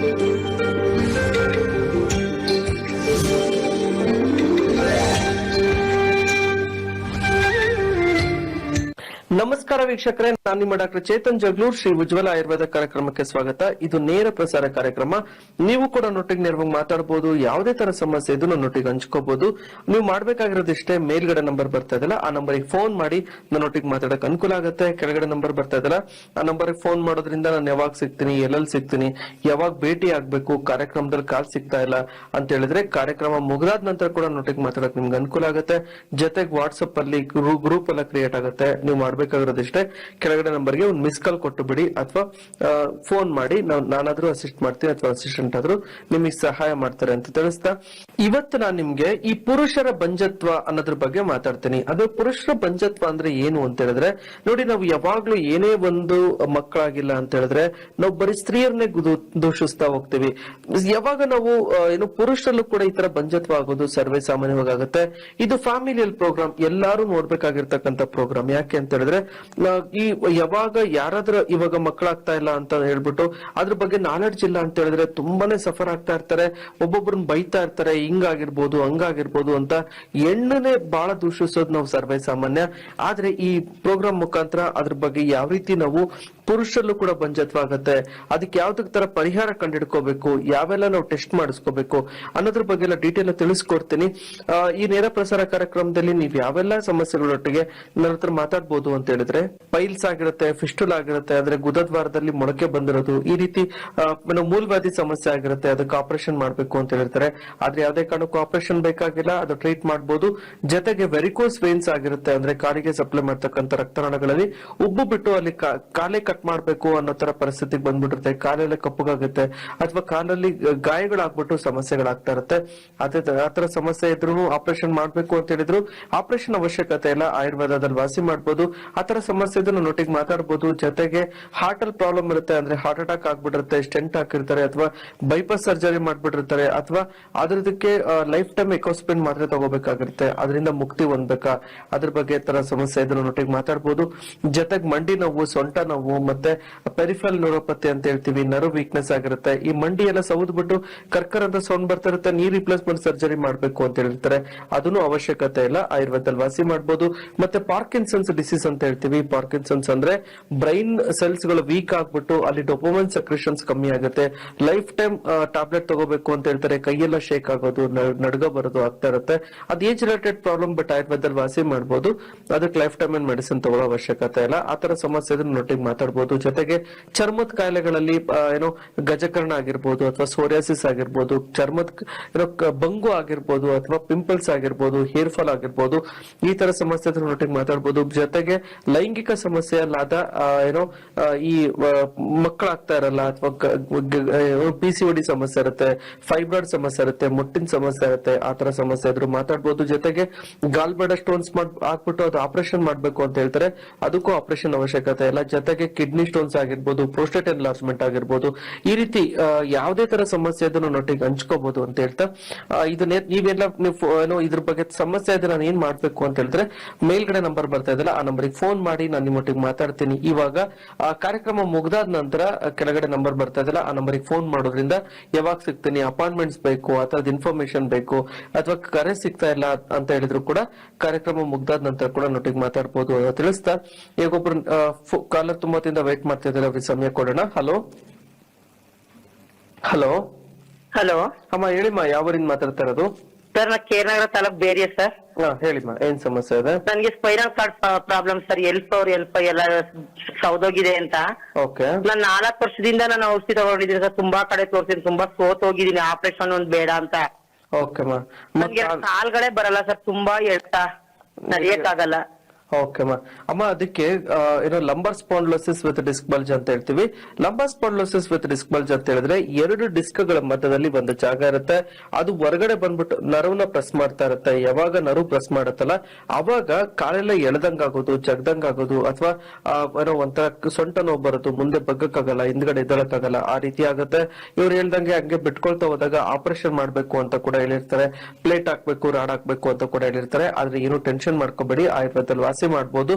Thank you. ನಮಸ್ಕಾರ ವೀಕ್ಷಕರೇ, ನಾನು ನಿಮ್ಮ ಡಾಕ್ಟರ್ ಚೇತನ್ ಜಗ್ಲೂರ್, ಶ್ರೀ ಉಜ್ವಲ ಆಯುರ್ವೇದ ಕಾರ್ಯಕ್ರಮಕ್ಕೆ ಸ್ವಾಗತ. ಇದು ನೇರ ಪ್ರಸಾರ ಕಾರ್ಯಕ್ರಮ. ನೀವು ಕೂಡ ನೊಟ್ಟಿಗೆ ನೇರವಾಗಿ ಮಾತಾಡಬಹುದು ಯಾವುದೇ ತರ ಸಮಸ್ಯೆ ಇದ್ದು ನೊಟ್ಟಿಗೆ ಹಂಚ್ಕೋಬಹುದು ನೀವು ಮಾಡ್ಬೇಕಾಗಿರೋದಿಷ್ಟೇ, ಮೇಲ್ಗಡೆ ನಂಬರ್ ಬರ್ತಾ ಇದಲ್ಲ ಆ ನಂಬರಿಗೆ ಫೋನ್ ಮಾಡಿ ನನ್ನ ಒಟ್ಟಿಗೆ ಮಾತಾಡಕ್ ಅನುಕೂಲ ಆಗುತ್ತೆ. ಕೆಳಗಡೆ ನಂಬರ್ ಬರ್ತಾ ಇದಲ್ಲ ಆ ನಂಬರ್ಗೆ ಫೋನ್ ಮಾಡೋದ್ರಿಂದ ನಾನು ಯಾವಾಗ ಸಿಗ್ತೀನಿ, ಎಲ್ಲೆಲ್ಲಿ ಸಿಗ್ತೀನಿ, ಯಾವಾಗ ಭೇಟಿ ಆಗ್ಬೇಕು, ಕಾರ್ಯಕ್ರಮದಲ್ಲಿ ಕಾಲ್ ಸಿಗ್ತಾ ಇಲ್ಲ ಅಂತ ಹೇಳಿದ್ರೆ ಕಾರ್ಯಕ್ರಮ ಮುಗಿದಾದ ನಂತರ ಕೂಡ ನೊಟ್ಟಿಗೆ ಮಾತಾಡಕ್ ನಿಮ್ಗೆ ಅನುಕೂಲ ಆಗುತ್ತೆ. ಜೊತೆಗೆ ವಾಟ್ಸ್ಆಪ್ ಅಲ್ಲಿ ಗ್ರೂಪ್ ಎಲ್ಲ ಕ್ರಿಯೇಟ್ ಆಗುತ್ತೆ. ನೀವು ಮಾಡ್ಬೇಕಾಗಿರೋದಿಷ್ಟೇ ಕೆಳಗಡೆ ನಂಬರ್ಗೆ ಒಂದು ಮಿಸ್ ಕಾಲ್ ಕೊಟ್ಟು ಬಿಡಿ ಅಥವಾ ಫೋನ್ ಮಾಡಿ. ನಾವು ನಾನಾದ್ರೂ ಅಸಿಸ್ಟ್ ಮಾಡ್ತೀನಿ ಅಥವಾ ಅಸಿಸ್ಟೆಂಟ್ ಆದ್ರೂ ನಿಮಗೆ ಸಹಾಯ ಮಾಡ್ತಾರೆ ಅಂತ ತಿಳಿಸ್ತಾ. ಇವತ್ತು ನಾನು ನಿಮ್ಗೆ ಈ ಪುರುಷರ ಬಂಜತ್ವ ಅನ್ನೋದ್ರ ಬಗ್ಗೆ ಮಾತಾಡ್ತೀನಿ. ಅದು ಪುರುಷರ ಬಂಜತ್ವ ಅಂದ್ರೆ ಏನು ಅಂತ ಹೇಳಿದ್ರೆ, ನೋಡಿ ನಾವು ಯಾವಾಗ್ಲೂ ಏನೇ ಒಂದು ಮಕ್ಕಳಾಗಿಲ್ಲ ಅಂತ ಹೇಳಿದ್ರೆ, ನಾವು ಬರೀ ಸ್ತ್ರೀಯರನ್ನೇ ದೂಷಿಸ್ತಾ ಹೋಗ್ತೀವಿ. ಯಾವಾಗ ನಾವು ಏನು ಪುರುಷರಲ್ಲೂ ಕೂಡ ಈ ತರ ಬಂಜತ್ವ ಆಗೋದು ಸರ್ವೇ ಸಾಮಾನ್ಯವಾಗಿ ಆಗುತ್ತೆ. ಇದು ಫ್ಯಾಮಿಲಿಯಲ್ ಪ್ರೋಗ್ರಾಮ್ ಎಲ್ಲಾರು ನೋಡ್ಬೇಕಾಗಿರ್ತಕ್ಕಂಥ ಪ್ರೋಗ್ರಾಮ್ ಯಾಕೆ ಅಂತ ಹೇಳಿದ್ರೆ ಈ ಯಾವಾಗ ಯಾರಾದ್ರೂ ಇವಾಗ ಮಕ್ಕಳಾಗ್ತಾ ಇಲ್ಲ ಅಂತ ಹೇಳ್ಬಿಟ್ಟು ಅದ್ರ ಬಗ್ಗೆ ನಾಲೆಡ್ಜ್ ಇಲ್ಲ ಅಂತ ಹೇಳಿದ್ರೆ ತುಂಬಾನೇ ಸಫರ್ ಆಗ್ತಾ ಇರ್ತಾರೆ. ಒಬ್ಬೊಬ್ರನ್ನ ಬೈತಾ ಇರ್ತಾರೆ. ಹಿಂಗಾಗಿರ್ಬೋದು, ಹಂಗಾಗಿರ್ಬೋದು ಅಂತ ಹೆಣ್ಣನೇ ಬಹಳ ದೂಷಿಸೋದು ನಾವು ಸರ್ವೇ ಸಾಮಾನ್ಯ. ಆದ್ರೆ ಈ ಪ್ರೋಗ್ರಾಮ್ ಮುಖಾಂತರ ಅದ್ರ ಬಗ್ಗೆ ಯಾವ ರೀತಿ ನಾವು ಪುರುಷರಲ್ಲೂ ಕೂಡ ಬಂಜತ್ವ ಆಗತ್ತೆ ಅದಕ್ಕೆ ಯಾವ್ದಕ್ ತರ ಪರಿಹಾರ ಕಂಡಿಡ್ಕೋಬೇಕು? ಯಾವೆಲ್ಲ ನಾವು ಟೆಸ್ಟ್ ಮಾಡಿಸ್ಕೋಬೇಕು? ಅನ್ನೋದ್ರ ಬಗ್ಗೆ ಎಲ್ಲ ಡೀಟೇಲ್ ತಿಳಿಸ್ಕೊಡ್ತೀನಿ. ಈ ನೇರ ಪ್ರಸಾರ ಕಾರ್ಯಕ್ರಮದಲ್ಲಿ ನೀವು ಯಾವೆಲ್ಲ ಸಮಸ್ಯೆಗಳೊಟ್ಟಿಗೆ ನನ್ನ ಹತ್ರ ಮಾತಾಡ್ಬೋದು ಅಂತ ಹೇಳಿದ್ರೆ, ಪೈಲ್ಸ್ ಆಗಿರುತ್ತೆ, ಫಿಸ್ಟುಲ್ ಆಗಿರುತ್ತೆ ಅಂದ್ರೆ ಗುದದ್ವಾರದಲ್ಲಿ ಮೊಳಕೆ ಬಂದಿರೋದು, ಈ ರೀತಿ ಮೂಲವಾದಿ ಸಮಸ್ಯೆ ಆಗಿರುತ್ತೆ, ಅದಕ್ಕೆ ಆಪರೇಷನ್ ಮಾಡ್ಬೇಕು ಅಂತ ಹೇಳ್ತಾರೆ. ಆದ್ರೆ ಯಾವ್ದೇ ಕಾರಣಕ್ಕೂ ಆಪರೇಷನ್ ಬೇಕಾಗಿಲ್ಲ, ಅದು ಟ್ರೀಟ್ ಮಾಡಬಹುದು ಜೊತೆಗೆ ವೆರಿಕೋಸ್ ವೇನ್ಸ್ ಆಗಿರುತ್ತೆ, ಅಂದ್ರೆ ಕಾಲಿಗೆ ಸಪ್ಲೈ ಮಾಡ್ತಕ್ಕಂತ ರಕ್ತನಾಳಗಳಲ್ಲಿ. ಉಬ್ಬು ಬಿಟ್ಟು ಅಲ್ಲಿ ಕಾಲೇ ಕಟ್ ಮಾಡ್ಬೇಕು ಅನ್ನೋ ತರ ಪರಿಸ್ಥಿತಿಗೆ ಬಂದ್ಬಿಟ್ಟಿರುತ್ತೆ. ಕಾಲೆಲ್ಲ ಕಪ್ಪಗಾಗುತ್ತೆ. ಅಥವಾ ಕಾಲಲ್ಲಿ ಗಾಯಗಳಾಗ್ಬಿಟ್ಟು ಸಮಸ್ಯೆಗಳಾಗ್ತಾ ಇರುತ್ತೆ. ಅದೇ ತರ- ಆ ತರ ಸಮಸ್ಯೆ ಇದ್ರು ಆಪರೇಷನ್ ಮಾಡ್ಬೇಕು ಅಂತ ಹೇಳಿದ್ರು ಆಪರೇಷನ್ ಅವಶ್ಯಕತೆ ಇಲ್ಲ. ಆಯುರ್ವೇದದಲ್ಲಿ ವಾಸಿ ಮಾಡ್ಬೋದು. ಆತರ ತರ ಸಮಸ್ಯೆ ಇದ್ರೂ ನೋಟಿಗೆ ಮಾತಾಡ್ಬೋದು. ಜೊತೆಗೆ ಹಾರ್ಟ್ ಅಲ್ಲಿ ಪ್ರಾಬ್ಲಮ್ ಇರುತ್ತೆ ಅಂದ್ರೆ ಹಾರ್ಟ್ ಅಟ್ಯಾಕ್ ಆಗ್ಬಿಟ್ಟಿರುತ್ತೆ. ಸ್ಟೆಂಟ್ ಹಾಕಿರ್ತಾರೆ ಅಥವಾ ಬೈಪಾಸ್ ಸರ್ಜರಿ ಮಾಡ್ಬಿಟ್ಟಿರ್ತಾರೆ. ಅಥವಾ ಅದ್ರದಕ್ಕೆ ಲೈಫ್ ಟೈಮ್ ಎಕೋಸ್ಪಿನ್ ಮಾತ್ರ ತಗೋಬೇಕಾಗಿರುತ್ತೆ. ಅದರಿಂದ ಮುಕ್ತಿ ಹೊಂದ್ಬೇಕಾ? ಅದ್ರ ಬಗ್ಗೆ ತರ ಸಮಸ್ಯೆ ಇದ್ರೂ ನೋಟಿಗೆ ಮಾತಾಡ್ಬೋದು. ಜೊತೆಗೆ ಮಂಡಿ ನೋವು, ಸೊಂಟ ನೋವು ಮತ್ತೆ ಪೆರಿಫಲ್ ನ್ಯೂರೋಪತಿ ಅಂತ ಹೇಳ್ತೀವಿ ನರ್ವ್ ವೀಕ್ನೆಸ್ ಆಗಿರುತ್ತೆ. ಈ ಮಂಡಿ ಎಲ್ಲ ಸೌದ್ ಬಿಟ್ಟು ಕರ್ಕರ್ ಅಂತ ಸೌಂಡ್ ಬರ್ತಾ ಇರುತ್ತೆ ನೀ ರಿಪ್ಲೇಸ್ಮೆಂಟ್ ಸರ್ಜರಿ ಮಾಡ್ಬೇಕು ಅಂತ ಹೇಳ್ತಾರೆ. ಅದನ್ನು ಅವಶ್ಯಕತೆ ಇಲ್ಲ. ಆಯುರ್ವೇದದಲ್ಲಿ ವಾಸಿ ಮಾಡಬಹುದು ಮತ್ತೆ ಪಾರ್ಕಿನ್ಸನ್ಸ್ ಡಿಸೀಸ್ ಅಂತ ಹೇಳ್ತೀವಿ. ಪಾರ್ಕಿನ್ಸನ್ಸ್ ಅಂದ್ರೆ ಬ್ರೈನ್ ಸೆಲ್ಸ್ಗಳು ವೀಕ್ ಆಗ್ಬಿಟ್ಟು ಅಲ್ಲಿ ಡೊಪೋಮನ್ ಸಕ್ರಿಷನ್ಸ್ ಕಮ್ಮಿ ಆಗುತ್ತೆ. ಲೈಫ್ ಟೈಮ್ ಟ್ಯಾಬ್ಲೆಟ್ ತಗೋಬೇಕು ಅಂತ ಹೇಳ್ತಾರೆ. ಕೈಯೆಲ್ಲ ಶೇಕ್ ಆಗೋದು ನಡ್ಗ ಬರೋದು ಆಗ್ತಾ ಇರುತ್ತೆ. ಅದು ಏಜ್ ರಿಲೇಟೆಡ್ ಪ್ರಾಬ್ಲಮ್ ಬಟ್ ಆಯುರ್ವೇದದಲ್ಲಿ ವಾಸಿ ಮಾಡಬಹುದು ಅದಕ್ಕೆ ಲೈಫ್ ಟೈಮ್ ಮೆಡಿಸಿನ್ ತಗೊಳ್ಳೋ ಅವಶ್ಯಕತೆ ಇಲ್ಲ. ಆತರ ತರ ಸಮಸ್ಯೆ ನೋಟಿಗೆ ನೊಟ್ಟಿಗೆ ಮಾತಾಡ್ಬೋದು ಜೊತೆಗೆ ಚರ್ಮದ ಕಾಯಿಲೆಗಳಲ್ಲಿ ಏನೋ ಗಜಕರ್ಣ ಆಗಿರ್ಬೋದು ಅಥವಾ ಸೋರಿಯಾಸಿಸ್ ಆಗಿರ್ಬೋದು, ಚರ್ಮದ ಏನೋ ಬಂಗು ಆಗಿರ್ಬೋದು ಅಥವಾ ಪಿಂಪಲ್ಸ್ ಆಗಿರ್ಬೋದು ಹೇರ್ ಫಾಲ್ ಆಗಿರ್ಬೋದು, ಈ ತರ ಸಮಸ್ಯೆ ಮಾತಾಡ್ಬೋದು. ಜೊತೆಗೆ ಲೈಂಗಿಕ ಸಮಸ್ಯೆ ಅಲ್ಲಾದ ಏನೋ ಈ ಮಕ್ಕಳಾಗ್ತಾ ಇರಲ್ಲ ಅಥವಾ ಪಿ ಸಿ ಡಿ ಸಮಸ್ಯೆ ಇರುತ್ತೆ ಫೈಬ್ರಾಯ್ಡ್ ಸಮಸ್ಯೆ ಇರುತ್ತೆ, ಮುಟ್ಟಿನ ಸಮಸ್ಯೆ ಇರುತ್ತೆ, ಆ ತರ ಸಮಸ್ಯೆ ಇದ್ರು ಮಾತಾಡ್ಬೋದು. ಜೊತೆಗೆ ಗಾಲ್ಬಡ ಸ್ಟೋನ್ಸ್ ಮಾಡ್, ಹಾಕ್ಬಿಟ್ಟು ಅದು ಆಪರೇಷನ್ ಮಾಡ್ಬೇಕು ಅಂತ ಹೇಳ್ತಾರೆ, ಅದಕ್ಕೂ ಆಪರೇಷನ್ ಅವಶ್ಯಕತೆ ಇಲ್ಲ. ಜೊತೆಗೆ ಕಿಡ್ನಿ ಸ್ಟೋನ್ಸ್ ಆಗಿರ್ಬೋದು, ಪ್ರೋಸ್ಟೇಟ್ ಎನ್ಲಾರ್ಜ್ಮೆಂಟ್ ಆಗಿರ್ಬೋದು, ಈ ರೀತಿ ಯಾವುದೇ ತರ ಸಮಸ್ಯೆ ಅದನ್ನು ನೊಟ್ಟಿಗೆ ಹಂಚ್ಕೋಬಹುದು ಅಂತ ಹೇಳ್ತಾ ಇದನ್ನ ನೀವೆಲ್ಲ ನೀವು ಇದ್ರ ಬಗ್ಗೆ ಸಮಸ್ಯೆ ಇದೆ ನಾನು ಏನ್ ಮಾಡ್ಬೇಕು ಅಂತ ಹೇಳಿದ್ರೆ, ಮೇಲ್ಗಡೆ ನಂಬರ್ ಬರ್ತಾ ಇದೆಯಲ್ಲ, ಆ ನಂಬರ್ಗೆ ಫೋನ್ ಮಾಡಿ ನಾನು ನಿಮ್ಮೊಟ್ಟಿಗೆ ಮಾತಾಡ್ತೀನಿ. ಇವಾಗ, ಆ, ಕಾರ್ಯಕ್ರಮ ಮುಗ್ದಾದ ನಂತರ ಕೆಳಗಡೆ ನಂಬರ್ ಬರ್ತಾ ಇದಲ್ಲ ಆ ನಂಬರ್ಗೆ ಫೋನ್ ಮಾಡೋದ್ರಿಂದ ಯಾವಾಗ ಸಿಗ್ತೀನಿ, ಅಪಾಯಿಂಟ್ಮೆಂಟ್ಸ್ ಬೇಕು ಅಥವಾ ಇನ್ಫಾರ್ಮೇಶನ್ ಬೇಕು, ಅಥವಾ ಕರೆ ಸಿಗ್ತಾ ಇಲ್ಲ ಅಂತ ಹೇಳಿದ್ರು ಕೂಡ ಕಾರ್ಯಕ್ರಮ ಮುಗ್ದಾದ ನಂತರ ಕೂಡ ನೊಟ್ಟಿಗೆ ಮಾತಾಡ್ಬೋದು ಅಂತ ತಿಳಿಸ್ತಾ, ಈಗ ಒಬ್ರು ಕಾಲರ್ ತುಂಬಾ ಹೊತ್ತಿಂದ ವೇಟ್ ಮಾಡ್ತಾ ಇದ್ದಾರೆ ಅವ್ರಿಗೆ ಸಮಯ ಕೊಡೋಣ. ಹಲೋ ಹಲೋ ಹಲೋ ಅಮ್ಮ ಹೇಳಿಮ್ಮ ಯಾವರಿಂದ ಮಾತಾಡ್ತಾ ಇರೋದು? ಸರ್ ನಾ ಕೇರನಗರ ತಾಲೂಕ್ ಬೇರೆ ಸರ್ ಹಾ ಹೇಳಿಮ್ಮ ಏನ್ ಸಮಸ್ಯೆ ಇದೆ? ನನ್ಗೆ ಸ್ಪೈನಲ್ ಕಾರ್ಡ್ ಪ್ರಾಬ್ಲಮ್ ಸರ್ ಎಲ್ಪ್ ಅವ್ರ ಎಲ್ಪ್ ಎಲ್ಲ ಸೌದೋಗಿದೆ ಅಂತ. ಓಕೆ ನಾನ್ ನಾಲ್ಕ್ ವರ್ಷದಿಂದ ನಾನು ಔಷಧಿ ತಗೊಂಡಿದ್ದೀನಿ ಸರ್ ತುಂಬಾ ಕಡೆ ತೋರಿಸಿದ್ದೀನಿ ತುಂಬಾ ಸೋತ್ ಹೋಗಿದ್ದೀನಿ. ಆಪರೇಷನ್ ಒಂದ್ ಬೇಡ ಅಂತ. ಓಕೆ ನನ್ಗೆ ಕಾಲ್ಗಳೇ ಬರಲ್ಲ ಸರ್ ತುಂಬಾ ಎಳ್ತಾ. ನಡೆಯಕ್ಕಾಗಲ್ಲ. ಓಕೆ ಅಮ್ಮ ಅಮ್ಮ ಅದಕ್ಕೆ ಏನೋ lumbar spondylosis with disc bulge ಅಂತ ಹೇಳ್ತೀವಿ. Lumbar spondylosis with disc bulge ಅಂತ ಹೇಳಿದ್ರೆ ಎರಡು ಡಿಸ್ಕ್ಗಳ ಮಧ್ಯದಲ್ಲಿ ಒಂದು ಜಾಗ ಇರುತ್ತೆ. ಅದು ಹೊರಗಡೆ ಬಂದ್ಬಿಟ್ಟು ನರವನ್ನ ಪ್ರೆಸ್ ಮಾಡ್ತಾ ಇರುತ್ತೆ. ಯಾವಾಗ ನರವು ಪ್ರೆಸ್ ಮಾಡುತ್ತಲ್ಲ, ಅವಾಗ ಕಾಲೆಲ್ಲ ಎಳ್ದಂಗ್ ಆಗೋದು ಜಗ್ದಂಗ್ ಆಗೋದು ಅಥವಾ ಏನೋ ಒಂಥರ ಸೊಂಟ ನೋವು ಬರೋದು, ಮುಂದೆ ಬಗ್ಗಕ್ಕಾಗಲ್ಲ, ಹಿಂದ್ಗಡೆ ಎದ್ದಳಕ್ಕಾಗಲ್ಲ, ಆ ರೀತಿ ಆಗುತ್ತೆ. ಇವ್ರು ಹೇಳ್ದಂಗೆ ಹಂಗೆ ಬಿಟ್ಕೊಳ್ತಾ ಹೋದಾಗ ಆಪರೇಷನ್ ಮಾಡ್ಬೇಕು ಅಂತ ಕೂಡ ಹೇಳಿರ್ತಾರೆ. ಪ್ಲೇಟ್ ಹಾಕ್ಬೇಕು ರಾಡ್ ಹಾಕ್ಬೇಕು ಅಂತ ಕೂಡ ಹೇಳಿರ್ತಾರೆ. ಆದ್ರೆ ಏನು ಟೆನ್ಷನ್ ಮಾಡ್ಕೋಬೇಡಿ, ಆಯುರ್ವೇದದಲ್ಲಿ ವಾಸಿ ವಾಸಿ ಮಾಡ್ಬೋದು.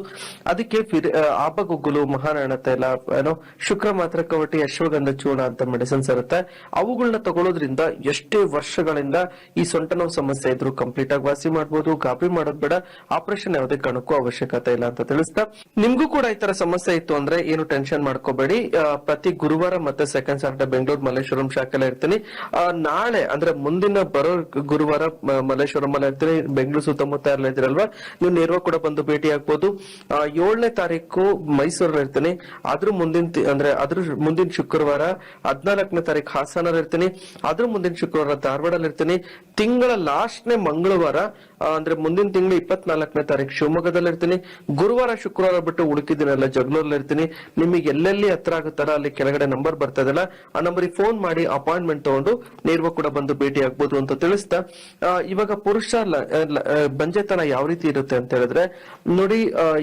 ಅದಕ್ಕೆ ಫಿರ್ ಆ, ಆಪಗುಗ್ಗುಲು ಮಹಾರಾಣ ತೈಲ ಏನೋ ಶುಕ್ರ ಮಾತ್ರ ಕವಟಿ ಅಶ್ವಗಂಧ ಚೂರ್ಣ ಅಂತ ಮೆಡಿಸಿನ್ಸ್ ಇರುತ್ತೆ. ಅವುಗಳನ್ನ ತಗೊಳ್ಳೋದ್ರಿಂದ ಎಷ್ಟೇ ವರ್ಷಗಳಿಂದ ಈ ಸೊಂಟ ನೋವು ಸಮಸ್ಯೆ ಇದ್ರು ಕಂಪ್ಲೀಟ್ ಆಗಿ ವಾಸಿ ಮಾಡಬಹುದು ಗಾಬರಿ ಮಾಡೋದ್ ಬೇಡ. ಆಪರೇಷನ್ ಯಾವುದೇ ಕಾರಣಕ್ಕೂ ಅವಶ್ಯಕತೆ ಇಲ್ಲ ಅಂತ ತಿಳಿಸ್ತಾ. ನಿಮ್ಗೂ ಕೂಡ ಈ ತರ ಸಮಸ್ಯೆ ಇತ್ತು ಅಂದ್ರೆ ಏನು ಟೆನ್ಷನ್ ಮಾಡ್ಕೋಬೇಡಿ. ಪ್ರತಿ ಗುರುವಾರ ಮತ್ತೆ ಸೆಕೆಂಡ್ ಸಾಟರ್ಡೆ ಬೆಂಗಳೂರು ಮಲ್ಲೇಶ್ವರಂ ಶಾಖೆಲ್ಲ ಇರ್ತೀನಿ. ನಾಳೆ ಅಂದ್ರೆ ಮುಂದಿನ ಬರೋ ಗುರುವಾರ ಮಲ್ಲೇಶ್ವರಂ ಅಲ್ಲಿ ಇರ್ತೀನಿ. ಬೆಂಗಳೂರು ಸುತ್ತಮುತ್ತ ಎಲ್ಲ ಇದ್ರಲ್ವಾ? ನೀವು ನೇರವಾಗಿ ಕೂಡ ಬಂದು ಭೇಟಿ ಆಗ್ಬೋದು. ಏಳನೇ ತಾರೀಕು ಮೈಸೂರಲ್ಲಿ ಇರ್ತೀನಿ. ಅದ್ರ ಮುಂದಿನ ಅಂದ್ರೆ ಅದ್ರ ಮುಂದಿನ ಶುಕ್ರವಾರ ಹದಿನಾಲ್ಕನೇ ತಾರೀಕು ಹಾಸನಲ್ಲಿ ಇರ್ತೇನೆ ಅದ್ರ ಮುಂದಿನ ಶುಕ್ರವಾರ ಧಾರವಾಡಲ್ಲಿ ಇರ್ತೇನೆ ತಿಂಗಳ ಲಾಸ್ಟ್ನೇ ಮಂಗಳವಾರ ಅಂದ್ರೆ ಮುಂದಿನ ತಿಂಗಳು ಇಪ್ಪತ್ನಾಲ್ಕನೇ ತಾರೀಕು ಶಿವಮೊಗ್ಗದಲ್ಲಿ ಇರ್ತೀನಿ ಗುರುವಾರ ಶುಕ್ರವಾರ ಬಿಟ್ಟು ಉಳುಕಿದಿನೆಲ್ಲ ಜಗಳೂರಲ್ಲಿ ಇರ್ತೀನಿ ನಿಮಗೆ ಎಲ್ಲೆಲ್ಲಿ ಹತ್ರ ಆಗುತ್ತಲ್ಲ, ಅಲ್ಲಿ ಕೆಳಗಡೆ ನಂಬರ್ ಬರ್ತಾ ಆ ನಂಬರಿಗೆ ಫೋನ್ ಮಾಡಿ ಅಪಾಯಿಂಟ್ಮೆಂಟ್ ತಗೊಂಡು ನೇರವಾಗಿ ಕೂಡ ಬಂದು ಭೇಟಿ ಆಗ್ಬೋದು ಅಂತ ತಿಳಿಸ್ತಾ. ಇವಾಗ ಪುರುಷ ಬಂಜೆತನ ಯಾವ ರೀತಿ ಇರುತ್ತೆ ಅಂತ ಹೇಳಿದ್ರೆ, ನೋಡಿ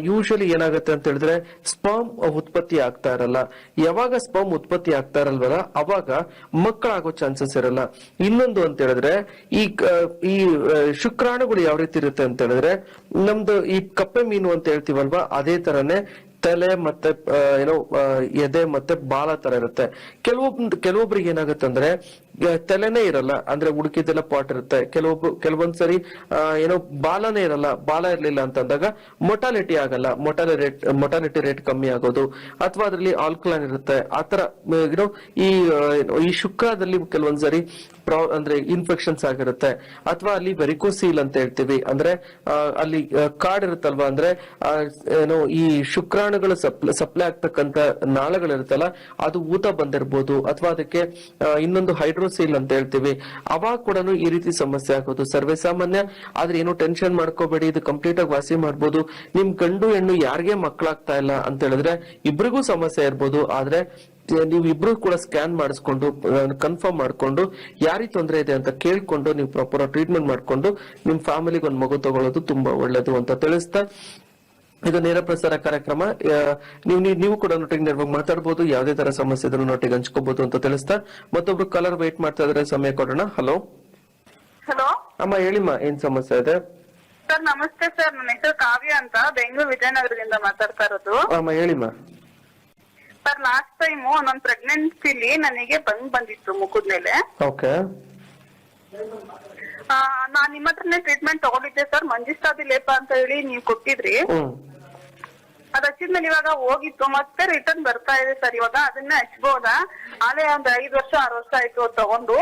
ಯೂಶಲಿ ಏನಾಗುತ್ತೆ ಅಂತ ಹೇಳಿದ್ರೆ ಸ್ಪರ್ಮ್ ಉತ್ಪತ್ತಿ ಆಗ್ತಾ ಇರಲ್ಲ. ಯಾವಾಗ ಸ್ಪರ್ಮ್ ಉತ್ಪತ್ತಿ ಆಗ್ತಾ ಇರಲ್ವಲ್ಲ, ಅವಾಗ ಮಕ್ಕಳಾಗೋ ಚಾನ್ಸಸ್ ಇರಲ್ಲ. ಇನ್ನೊಂದು ಅಂತ ಹೇಳಿದ್ರೆ, ಈ ಈ ಶುಕ್ರಾಣುಗಳು ಯಾವ ರೀತಿ ಇರುತ್ತೆ ಅಂತ ಹೇಳಿದ್ರೆ, ನಮ್ದು ಈ ಕಪ್ಪೆ ಮೀನು ಅಂತ ಹೇಳ್ತೀವಲ್ವಾ, ಅದೇ ತರನೇ ತಲೆ ಮತ್ತೆ ಏನೋ ಎದೆ ಮತ್ತೆ ಬಾಲ ತರ ಇರುತ್ತೆ. ಕೆಲವೊಬ್ ಕೆಲವೊಬ್ರಿಗೆ ಏನಾಗುತ್ತೆ ಅಂದ್ರೆ ತಲೆನೇ ಇರಲ್ಲ. ಅಂದ್ರೆ ಉಡುಕಿದೆಲ್ಲ ಪಾಟ್ ಇರುತ್ತೆ. ಕೆಲವೊಬ್ಬ ಕೆಲವೊಂದ್ಸರಿ ಏನೋ ಬಾಲನೇ ಇರಲ್ಲ. ಬಾಲ ಇರ್ಲಿಲ್ಲ ಅಂತಂದಾಗ ಮೊಟಾಲಿಟಿ ಆಗಲ್ಲ. ಮೊಟಾಲಿ ರೇಟ್ ಮೊಟಾಲಿಟಿ ರೇಟ್ ಕಮ್ಮಿ ಆಗೋದು. ಅಥವಾ ಅದ್ರಲ್ಲಿ ಆಲ್ಕಲೈನ್ ಇರುತ್ತೆ. ಆತರ ಏನೋ ಈ ಈ ಶುಕ್ರದಲ್ಲಿ ಕೆಲವೊಂದ್ಸರಿ ಅಂದ್ರೆ ಇನ್ಫೆಕ್ಷನ್ಸ್ ಆಗಿರುತ್ತೆ. ಅಥವಾ ಅಲ್ಲಿ ವೆರಿಕೋಸೀಲ್ ಅಂತ ಹೇಳ್ತೀವಿ. ಅಂದ್ರೆ ಅಲ್ಲಿ ಕಾರ್ಡ್ ಇರುತ್ತಲ್ವಾ? ಅಂದ್ರೆ ಏನು, ಈ ಶುಕ್ರಾಣುಗಳು ಸಪ್ಲೈ ಸಪ್ಲೈ ಆಗ್ತಕ್ಕಂತ ನಾಳಗಳಿರುತ್ತಲ್ಲ, ಅದು ಊತ ಬಂದಿರ್ಬೋದು. ಅಥವಾ ಅದಕ್ಕೆ ಇನ್ನೊಂದು ಇನ್ನೊಂದು ಹೈಡ್ರೋಸೀಲ್ ಅಂತ ಹೇಳ್ತೀವಿ. ಅವಾಗ ಕೂಡ ಈ ರೀತಿ ಸಮಸ್ಯೆ ಆಗೋದು. ಸರ್ವೇ ಸಾಮಾನ್ಯ, ಆದ್ರೆ ಏನು ಟೆನ್ಷನ್ ಮಾಡ್ಕೋಬೇಡಿ, ಇದು ಕಂಪ್ಲೀಟ್ ಆಗಿ ವಾಸಿ ಮಾಡ್ಬೋದು. ನಿಮ್ ಗಂಡು ಹೆಣ್ಣು ಯಾರಿಗೆ ಮಕ್ಕಳಾಗ್ತಾ ಇಲ್ಲ ಅಂತ ಹೇಳಿದ್ರೆ ಇಬ್ರಿಗೂ ಸಮಸ್ಯೆ ಇರ್ಬೋದು. ಆದ್ರೆ ನೀವು ಇಬ್ರು ಕೂಡ ಸ್ಕ್ಯಾನ್ ಮಾಡಿಸ್ಕೊಂಡು ಕನ್ಫರ್ಮ್ ಮಾಡ್ಕೊಂಡು, ಯಾರಿಗೆ ತೊಂದರೆ ಇದೆ ಅಂತ ಕೇಳ್ಕೊಂಡು, ನೀವು ಪ್ರಾಪರ್ ಟ್ರೀಟ್ಮೆಂಟ್ ಮಾಡ್ಕೊಂಡು, ನಿಮ್ ಫ್ಯಾಮಿಲಿಗೆ ಒಂದು ಮಗು ತಗೊಳ್ಳೋದು ತುಂಬಾ ಒಳ್ಳೇದು ಅಂತ ತಿಳಿಸ್ತಾ ಇದು ನೇರ ಪ್ರಸಾರ ಕಾರ್ಯಕ್ರಮ. ನೀವು ನೀವು- ಕೂಡ ನೊಟ್ಟಿಗೆ ನೇರವಾಗಿ ಮಾತಾಡಬಹುದು ಯಾವುದೇ ತರ ಸಮಸ್ಯೆ ಇದ್ರೂ ನೋಟಿಗೆ ಹಂಚ್ಕೋಬಹುದು ಅಂತ ತಿಳಿಸ್ತಾ ಮತ್ತೊಬ್ರು ಕಲರ್ ವೇಟ್ ಮಾಡ್ತಾ ಇದ್ರೆ ಸಮಯ ಕೊಡೋಣ. ಹಲೋ ಹಲೋ ಅಮ್ಮ ಹೇಳಿಮ್ಮ ಏನ್ ಸಮಸ್ಯೆ ಇದೆ? ಸರ್ ನಮಸ್ತೆ ಸರ್ ನನ್ನ ಹೆಸರು ಕಾವ್ಯ ಅಂತ ಬೆಂಗಳೂರು ವಿಜಯನಗರದಿಂದ ಮಾತಾಡ್ತಾ ಇರೋದು. ಅಮ್ಮ ಹೇಳಿಮ್ಮ ಸರ್ ಲಾಸ್ಟ್ ಟೈಮ್ ನನ್ನ ಪ್ರೆಗ್ನೆನ್ಸಿಲಿ ನನಗೆ ಬಂದ್ ಬಂದಿತ್ತು ಮುಖದ ಮೇಲೆ. ಓಕೆ ನಾನ್ ನಿಮ್ಮ ಹತ್ರನೇ ಟ್ರೀಟ್ಮೆಂಟ್ ತಗೊಂಡಿದ್ದೆ ಸರ್ ಮಂಜಿಷ್ಠಾದಿ ಲೇಪ ಅಂತ ಹೇಳಿ ನೀವು ಕೊಟ್ಟಿದ್ರಿ. ಹ್ಮ್ ಅದ್ ಹಚ್ಚಿದ್ಮೇಲೆ ಇವಾಗ ಹೋಗಿತ್ತು ಮತ್ತೆ ರಿಟರ್ನ್ ಬರ್ತಾ ಇದೆ ಸರ್ ಇವಾಗ ಅದನ್ನ ಹಚ್ಬೋದಾ? ಆಲೆ ಒಂದ್ ಐದ್ ವರ್ಷ ಆರು ವರ್ಷ ಆಯ್ತು ತಗೊಂಡು.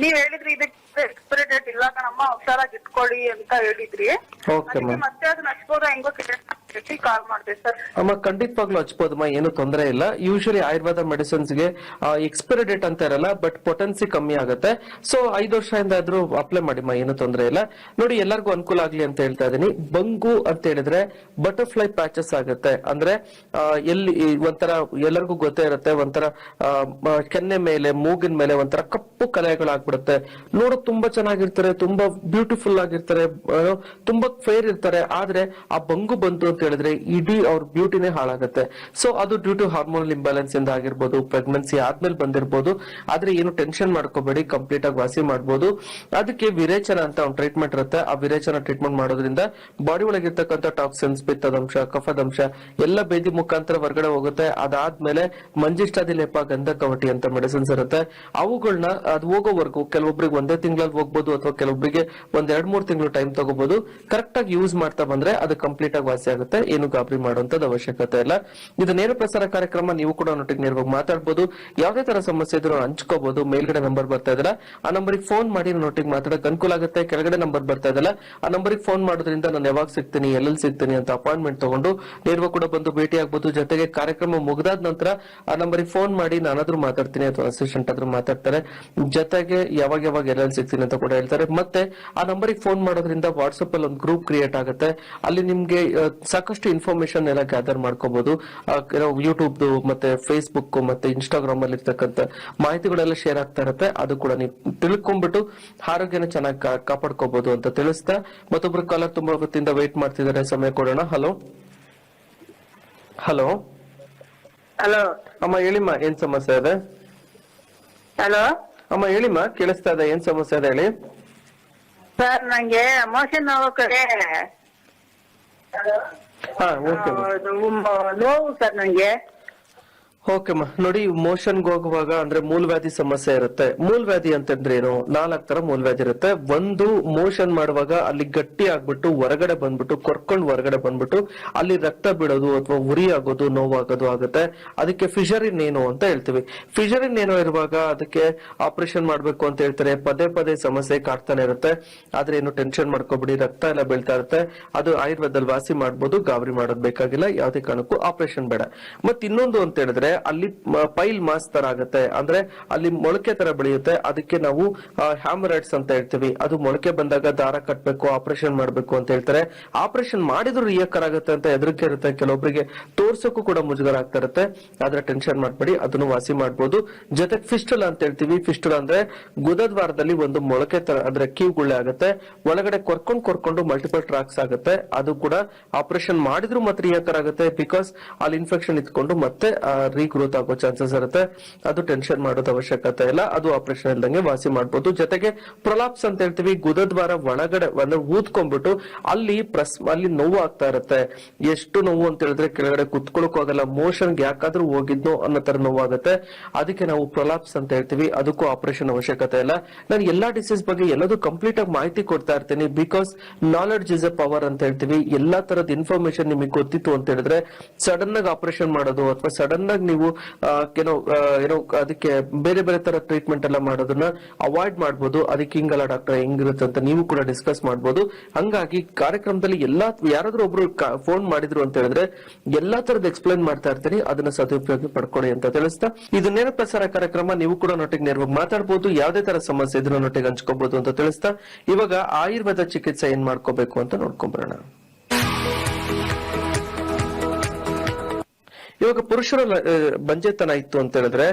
ನೀವ್ ಹೇಳಿದ್ರಿ ಇದಕ್ಕೆ ಎಕ್ಸ್ಪೈರಿ ಡೇಟ್ ಇಲ್ಲ ಕಣಮ್ಮ ಹುಷಾರಾಗಿ ಇಟ್ಕೊಳ್ಳಿ ಅಂತ ಹೇಳಿದ್ರಿ. ಮತ್ತೆ ಅದನ್ನ ಹಚ್ಬೋದಾ ಹೆಂಗೋ ಸರ್. ಅಮ್ಮ, ಖಂಡಿತವಾಗ್ಲೂ ಹಚ್ಬೋದಮ್ಮ ಏನು ತೊಂದರೆ ಇಲ್ಲ. ಯೂಶಲಿ ಆಯುರ್ವೇದ ಮೆಡಿಸಿನ್ಸ್ಗೆ ಎಕ್ಸ್ಪೈರಿ ಡೇಟ್ ಅಂತ ಇರಲ್ಲ ಬಟ್ ಪೊಟೆನ್ಸಿ ಕಮ್ಮಿ ಆಗುತ್ತೆ. ಸೊ ಐದು ವರ್ಷದಿಂದ ಆದ್ರೂ ಅಪ್ಲೈ ಮಾಡಿಮ್ಮ, ಏನು ತೊಂದರೆ ಇಲ್ಲ. ನೋಡಿ, ಎಲ್ಲರಿಗೂ ಅನುಕೂಲ ಆಗ್ಲಿ ಅಂತ ಹೇಳ್ತಾ ಇದೀನಿ ಬಂಗು ಅಂತ ಹೇಳಿದ್ರೆ ಬಟರ್ಫ್ಲೈ ಪ್ಯಾಚಸ್ ಆಗುತ್ತೆ. ಅಂದ್ರೆ ಎಲ್ಲಿ ಒಂಥರ ಎಲ್ಲರಿಗೂ ಗೊತ್ತೇ ಇರುತ್ತೆ, ಒಂಥರ ಕೆನ್ನೆ ಮೇಲೆ, ಮೂಗಿನ ಮೇಲೆ ಒಂಥರ ಕಪ್ಪು ಕಲೆಗಳಾಗ್ಬಿಡುತ್ತೆ. ನೋಡೋಕ್ ತುಂಬಾ ಚೆನ್ನಾಗಿರ್ತಾರೆ, ತುಂಬಾ ಬ್ಯೂಟಿಫುಲ್ ಆಗಿರ್ತಾರೆ ತುಂಬಾ ಫೇರ್ ಇರ್ತಾರೆ. ಆದ್ರೆ, ಆ ಬಂಗು ಬಂತು ಅಂತ ಹೇಳಿದ್ರೆ ಇಡೀ ಅವ್ರ ಬ್ಯೂಟಿನೇ ಹಾಳಾಗುತ್ತೆ. ಸೊ ಅದು ಡ್ಯೂ ಟು ಹಾರ್ಮೋನಲ್ ಇಂಬ್ಯಾಲೆನ್ಸ್ ಇಂದ ಆಗಿರ್ಬೋದು ಪ್ರೆಗ್ನೆನ್ಸಿ ಆದ್ಮೇಲೆ ಬಂದಿರ್ಬೋದು, ಆದ್ರೆ ಏನು ಟೆನ್ಷನ್ ಮಾಡ್ಕೋಬೇಡಿ ಕಂಪ್ಲೀಟ್ ಆಗಿ ವಾಸಿ ಮಾಡಬಹುದು ಅದಕ್ಕೆ ವಿರೇಚನ ಅಂತ ಒಂದು ಟ್ರೀಟ್ಮೆಂಟ್ ಇರುತ್ತೆ. ಆ ವಿರೇಚನ ಟ್ರೀಟ್ಮೆಂಟ್ ಮಾಡೋದ್ರಿಂದ ಬಾಡಿ ಒಳಗಿರ್ತಕ್ಕಂಥ ಟಾಕ್ಸಿನ್ಸ್ ಪಿತ್ತದಂಶ, ಕಫದಂಶ, ಎಲ್ಲ ಬೇದಿ ಮುಖಾಂತರ ಹೊರಗಡೆ ಹೋಗುತ್ತೆ. ಅದಾದ್ಮೇಲೆ ಮಂಜಿಷ್ಟಾದಿ ಲೇಪ, ಗಂಧ, ಕವಟಿ ಅಂತ ಮೆಡಿಸಿನ್ಸ್ ಇರುತ್ತೆ. ಅವುಗಳನ್ನ ಅದು ಹೋಗೋವರೆಗೂ ಕೆಲವೊಬ್ರಿಗೆ ಒಂದೇ ತಿಂಗಳಲ್ಲಿ ಹೋಗ್ಬೋದು ಅಥವಾ ಕೆಲವೊಬ್ಬರಿಗೆ ಒಂದ್ ಎರಡ್ ಮೂರ್ ತಿಂಗಳು ಟೈಮ್ ತಗೋಬಹುದು ಕರೆಕ್ಟ್ ಆಗಿ ಯೂಸ್ ಮಾಡ್ತಾ ಬಂದ್ರೆ ಅದು ಕಂಪ್ಲೀಟ್ ಆಗಿ ವಾಸಿ ಆಗುತ್ತೆ. ಏನು ಗಾಬರಿ ಮಾಡುವಂತದ್ದು ಅವಶ್ಯಕತೆ ಇಲ್ಲ. ಇದು ನೇರ ಪ್ರಸಾರ ಕಾರ್ಯಕ್ರಮ, ನೀವು ಕೂಡ ನೊಟ್ಟಿಗೆ ನೇರವಾಗಿ ಮಾತಾಡಬಹುದು ಯಾವುದೇ ತರ ಸಮಸ್ಯೆ ಇದ್ರೂ ಹಂಚ್ಕೋಬಹುದು ಮೇಲ್ಗಡೆ ನಂಬರ್ ಬರ್ತಾ ಇದಲ್ಲ ಆ ನಂಬರಿಗೆ ಫೋನ್ ಮಾಡಿ ನೊಟ್ಟಿಗೆ ಮಾತಾಡಕ್ ಅನುಕೂಲ ಆಗುತ್ತೆ. ಕೆಳಗಡೆ ನಂಬರ್ ಬರ್ತಾ ಇದಲ್ಲ ಆ ನಂಬರಿಗೆ ಫೋನ್ ಮಾಡೋದ್ರಿಂದ ನಾನು ಯಾವಾಗ ಸಿಗ್ತೀನಿ, ಎಲ್ಲೆಲ್ಲಿ ಸಿಗ್ತೀನಿ ಅಂತ ಅಪಾಯಿಂಟ್ಮೆಂಟ್ ತಗೊಂಡು ನೇರವಾಗಿ ಕೂಡ ಬಂದು ಭೇಟಿ ಆಗ್ಬಹುದು ಜೊತೆಗೆ ಕಾರ್ಯಕ್ರಮ ಮುಗ್ದಾದ ನಂತರ ಆ ನಂಬರಿಗೆ ಫೋನ್ ಮಾಡಿ ನಾನಾದ್ರೂ ಮಾತಾಡ್ತೀನಿ ಅಥವಾ ಅಸಿಸ್ಟೆಂಟ್ ಆದ್ರೂ ಮಾತಾಡ್ತಾರೆ. ಜೊತೆಗೆ ಯಾವಾಗ ಯಾವಾಗ ಎಲ್ಲೆಲ್ಲಿ ಸಿಗ್ತೀನಿ ಅಂತ ಕೂಡ ಹೇಳ್ತಾರೆ. ಮತ್ತೆ ಆ ನಂಬರಿಗೆ ಫೋನ್ ಮಾಡೋದ್ರಿಂದ ವಾಟ್ಸ್ಆಪ್ ಅಲ್ಲಿ ಒಂದು ಗ್ರೂಪ್ ಕ್ರಿಯೇಟ್ ಆಗುತ್ತೆ. ಅಲ್ಲಿ ನಿಮ್ಗೆ ಸಾಕಷ್ಟು ಇನ್ಫಾರ್ಮೇಶನ್ ಎಲ್ಲ ಗ್ಯಾದರ್ ಮಾಡ್ಕೋಬಹುದು ಯೂಟ್ಯೂಬ್ ಮತ್ತೆ ಫೇಸ್ಬುಕ್ ಮತ್ತೆ ಇನ್ಸ್ಟಾಗ್ರಾಮ್ ಅಲ್ಲಿ ಇರ್ತಕ್ಕಂಥ ಮಾಹಿತಿಗಳೆಲ್ಲ ಶೇರ್ ಆಗ್ತಾ ಇರುತ್ತೆ. ಅದು ಕೂಡ ನೀವು ತಿಳ್ಕೊಂಡ್ಬಿಟ್ಟು ಆರೋಗ್ಯನ ಚೆನ್ನಾಗಿ ಕಾಪಾಡ್ಕೋಬಹುದು ಅಂತ ತಿಳಿಸ್ತಾ ಮತ್ತೊಬ್ರು ಕಾಲರ್ ತುಂಬಾ ಹೊತ್ತಿಂದ ವೇಟ್ ಮಾಡ್ತಿದ್ದಾರೆ. ಸಮಯ ಕೊಡೋಣ. ಹಲೋ ಹಲೋ ಹಲೋ ಅಮ್ಮ ಹೇಳಿಮ್ಮ ಏನ್ ಸಮಸ್ಯೆ ಇದೆ? ಹಲೋ ಅಮ್ಮ ಹೇಳಿಮ್ಮ ಕೇಳಿಸ್ತಾ ಇದೆ. ಏನ್ ಸಮಸ್ಯೆ ಇದೆ ಹೇಳಿ? ಸರ್ ನಂಗೆ ಮೋಷನ್ ಕಡೆ. ಹಾ ಓಕೆ ನೋವು ಸರ್ ನಂಗೆ ಓಕೆ ಮಾ ನೋಡಿ ಮೋಷನ್ ಹೋಗುವಾಗ ಅಂದ್ರೆ ಮೂಲವ್ಯಾಧಿ ಸಮಸ್ಯೆ ಇರುತ್ತೆ. ಮೂಲವ್ಯಾಧಿ ಅಂತಂದ್ರೆ ಏನು? ನಾಲ್ಕು ತರ ಮೂಲವ್ಯಾಧಿ ಇರುತ್ತೆ. ಒಂದು ಮೋಷನ್ ಮಾಡುವಾಗ ಅಲ್ಲಿ ಗಟ್ಟಿ ಆಗ್ಬಿಟ್ಟು ಹೊರಗಡೆ ಬಂದ್ಬಿಟ್ಟು, ಕೊರ್ಕೊಂಡು ಹೊರಗಡೆ ಬಂದ್ಬಿಟ್ಟು ಅಲ್ಲಿ ರಕ್ತ ಬಿಡೋದು ಅಥವಾ ಉರಿ ಆಗೋದು, ನೋವಾಗೋದು ಆಗುತ್ತೆ. ಅದಕ್ಕೆ ಫಿಷರಿನ್ ಏನು ಅಂತ ಹೇಳ್ತೀವಿ. ಫಿಷರಿನ್ ಏನೋ ಇರುವಾಗ ಅದಕ್ಕೆ ಆಪರೇಷನ್ ಮಾಡ್ಬೇಕು ಅಂತ ಹೇಳ್ತಾರೆ. ಪದೇ ಪದೇ ಸಮಸ್ಯೆ ಕಾಡ್ತಾನೆ ಇರುತ್ತೆ. ಆದ್ರೆ ಏನು ಟೆನ್ಷನ್ ಮಾಡ್ಕೋಬಿಡಿ, ರಕ್ತ ಎಲ್ಲ ಬೀಳ್ತಾ ಇರುತ್ತೆ. ಅದು ಆಯುರ್ವೇದದಲ್ಲಿ ವಾಸಿ ಮಾಡ್ಬೋದು, ಗಾಬರಿ ಮಾಡೋದ್ ಬೇಕಾಗಿಲ್ಲ, ಯಾವುದೇ ಕಾರಣಕ್ಕೂ ಆಪರೇಷನ್ ಬೇಡ. ಮತ್ ಇನ್ನೊಂದು ಅಂತ ಹೇಳಿದ್ರೆ ಅಲ್ಲಿ ಪೈಲ್ ಮಾಸ್ ತರ ಆಗುತ್ತೆ. ಅಂದ್ರೆ ಅಲ್ಲಿ ಮೊಳಕೆ ತರ ಬೆಳೆಯುತ್ತೆ. ಅದಕ್ಕೆ ನಾವು ಹ್ಯಾಮರೈಡ್ಸ್ ಅಂತ ಹೇಳ್ತೀವಿ. ಅದು ಮೊಳಕೆ ಬಂದಾಗ ದಾರ ಕಟ್ಬೇಕು, ಆಪರೇಷನ್ ಮಾಡಬೇಕು ಅಂತ ಹೇಳ್ತಾರೆ. ಆಪರೇಷನ್ ಮಾಡಿದ್ರು ರಿಯಕರ್ ಆಗುತ್ತೆ ಅಂತ ಹೆದರಿಕೆ ಇರುತ್ತೆ. ಕೆಲವೊಬ್ಬರಿಗೆ ತೋರ್ಸಕ್ಕೂ ಕೂಡ ಮುಜುಗರ ಆಗ್ತಾ ಇರುತ್ತೆ. ಆದ್ರೆ ಟೆನ್ಷನ್ ಮಾಡ್ಬೇಡಿ, ಅದನ್ನು ವಾಸಿ ಮಾಡ್ಬೋದು. ಜೊತೆಗೆ ಫಿಸ್ಟುಲ್ ಅಂತ ಹೇಳ್ತೀವಿ. ಫಿಸ್ಟುಲ್ ಅಂದ್ರೆ ಗುದದ್ವಾರದಲ್ಲಿ ಒಂದು ಮೊಳಕೆ ತರ, ಅಂದ್ರೆ ಕ್ಯೂ ಗುಳ್ಳೆ ಆಗುತ್ತೆ. ಒಳಗಡೆ ಕೊರ್ಕೊಂಡು ಕೊರ್ಕೊಂಡು ಮಲ್ಟಿಪಲ್ ಟ್ರಾಕ್ಸ್ ಆಗುತ್ತೆ. ಅದು ಕೂಡ ಆಪರೇಷನ್ ಮಾಡಿದ್ರು ಮತ್ತೆ ರಿಯಕರ್ ಆಗುತ್ತೆ. ಬಿಕಾಸ್ ಅಲ್ಲಿ ಇನ್ಫೆಕ್ಷನ್ ಇತ್ಕೊಂಡು ಮತ್ತೆ ರೀಗ್ರೋತ್ ಆಗೋ ಚಾನ್ಸಸ್ ಇರುತ್ತೆ. ಅದು ಟೆನ್ಷನ್ ಮಾಡೋದು ಅವಶ್ಯಕತೆ ಇಲ್ಲ. ಅದು ಆಪರೇಷನ್ ಇಲ್ದಂಗೆ ವಾಸಿ ಮಾಡ್ಬೋದು. ಜೊತೆಗೆ ಪ್ರೊಲಾಪ್ಸ್ ಅಂತ ಹೇಳ್ತೀವಿ. ಗುದದ್ವಾರ ಒಳಗಡೆ ಅಂದ್ರೆ ಊದ್ಕೊಂಡ್ಬಿಟ್ಟು ಅಲ್ಲಿ ಪ್ರಸ್, ಅಲ್ಲಿ ನೋವು ಆಗ್ತಾ ಇರುತ್ತೆ. ಎಷ್ಟು ನೋವು ಅಂತ ಹೇಳಿದ್ರೆ ಕೆಳಗಡೆ ಕುತ್ಕೊಳಕ್ ಹೋಗಲ್ಲ ಮೋಷನ್ ಯಾಕಾದ್ರೂ ಹೋಗಿದ್ನೋ ಅನ್ನೋ ತರ ನೋವಾಗುತ್ತೆ. ಅದಕ್ಕೆ ನಾವು ಪ್ರೊಲಾಪ್ಸ್ ಅಂತ ಹೇಳ್ತೀವಿ. ಅದಕ್ಕೂ ಆಪರೇಷನ್ ಅವಶ್ಯಕತೆ ಇಲ್ಲ. ನಾನು ಎಲ್ಲಾ ಡಿಸೀಸ್ ಬಗ್ಗೆ ಎಲ್ಲದು ಕಂಪ್ಲೀಟ್ ಆಗಿ ಮಾಹಿತಿ ಕೊಡ್ತಾ ಇರ್ತೀನಿ. Because knowledge is a power ಅಂತ ಹೇಳ್ತೀವಿ. ಎಲ್ಲಾ ತರದ ಇನ್ಫಾರ್ಮೇಶನ್ ನಿಮಗೆ ಗೊತ್ತಿತ್ತು ಅಂತ ಹೇಳಿದ್ರೆ ಸಡನ್ ಆಗಿ ಆಪರೇಷನ್ ಮಾಡೋದು ಅಥವಾ ಸಡನ್ ಆಗಿ ನೀವು ಏನೋ ಏನೋ ಅದಕ್ಕೆ ಬೇರೆ ಬೇರೆ ತರ ಟ್ರೀಟ್ಮೆಂಟ್ ಎಲ್ಲ ಮಾಡೋದನ್ನ ಅವಾಯ್ಡ್ ಮಾಡಬಹುದು ಅದಕ್ಕೆ ಹಿಂಗಲ್ಲ ಡಾಕ್ಟರ್ ಹೆಂಗಿರುತ್ತೆ ಅಂತ ನೀವು ಕೂಡ ಡಿಸ್ಕಸ್ ಮಾಡಬಹುದು ಹಂಗಾಗಿ ಕಾರ್ಯಕ್ರಮದಲ್ಲಿ ಎಲ್ಲಾ, ಯಾರಾದ್ರೂ ಒಬ್ರು ಫೋನ್ ಮಾಡಿದ್ರು ಅಂತ ಹೇಳಿದ್ರೆ ಎಲ್ಲಾ ತರದ ಎಕ್ಸ್ಪ್ಲೈನ್ ಮಾಡ್ತಾ ಇರ್ತೀನಿ. ಅದನ್ನ ಸದುಪಯೋಗ ಪಡ್ಕೊಳ್ಳಿ ಅಂತ ತಿಳಿಸ್ತಾ. ಇದು ನೇರ ಪ್ರಸಾರ ಕಾರ್ಯಕ್ರಮ. ನೀವು ಕೂಡ ನೊಟ್ಟಿಗೆ ನೇರವಾಗಿ ಮಾತಾಡಬಹುದು ಯಾವುದೇ ತರ ಸಮಸ್ಯೆ ಇದ್ರೂ ನೊಟ್ಟಿಗೆ ಹಂಚ್ಕೋಬಹುದು ಅಂತ ತಿಳಿಸ್ತಾ. ಇವಾಗ ಆಯುರ್ವೇದ ಚಿಕಿತ್ಸೆ ಏನ್ ಮಾಡ್ಕೋಬೇಕು ಅಂತ ನೋಡ್ಕೊಂಬರೋಣ. ಇವಾಗ ಪುರುಷರ ಬಂಜೆತನ ಇತ್ತು ಅಂತ ಹೇಳಿದ್ರೆ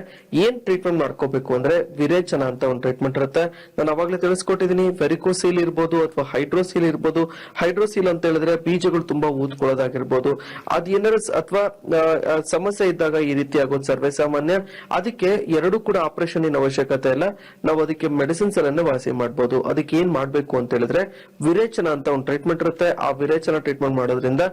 ಏನ್ ಟ್ರೀಟ್ಮೆಂಟ್ ಮಾಡ್ಕೋಬೇಕು ಅಂದ್ರೆ ವಿರೇಚನ ಅಂತ ಒಂದು ಟ್ರೀಟ್ಮೆಂಟ್ ಇರುತ್ತೆ. ನಾನು ಅವಾಗಲೇ ತಿಳಿಸ್ಕೊಟ್ಟಿದೀನಿ ವೆರಿಕೋಸೀಲ್ ಇರ್ಬೋದು ಅಥವಾ ಹೈಡ್ರೋಸೀಲ್ ಇರ್ಬೋದು. ಹೈಡ್ರೋಸೀಲ್ ಅಂತ ಹೇಳಿದ್ರೆ ಬೀಜಗಳು ತುಂಬಾ ಊದ್ಕೊಳ್ಳೋದಾಗಿರ್ಬೋದು. ಅದೇನಾದ್ರು ಅಥವಾ ಸಮಸ್ಯೆ ಇದ್ದಾಗ ಈ ರೀತಿ ಆಗೋದು ಸರ್ವೇ ಸಾಮಾನ್ಯ. ಅದಕ್ಕೆ ಎರಡು ಕೂಡ ಆಪರೇಷನ್ ಅವಶ್ಯಕತೆ ಇಲ್ಲ. ನಾವು ಅದಕ್ಕೆ ಮೆಡಿಸಿನ್ಸ್ ಅನ್ನ ವಾಸಿ ಮಾಡ್ಬೋದು. ಅದಕ್ಕೆ ಏನ್ ಮಾಡ್ಬೇಕು ಅಂತ ಹೇಳಿದ್ರೆ ವಿರೇಚನ ಅಂತ ಒಂದು ಟ್ರೀಟ್ಮೆಂಟ್ ಇರುತ್ತೆ. ಆ ವಿರೇಚನ ಟ್ರೀಟ್ಮೆಂಟ್ ಮಾಡೋದ್ರಿಂದ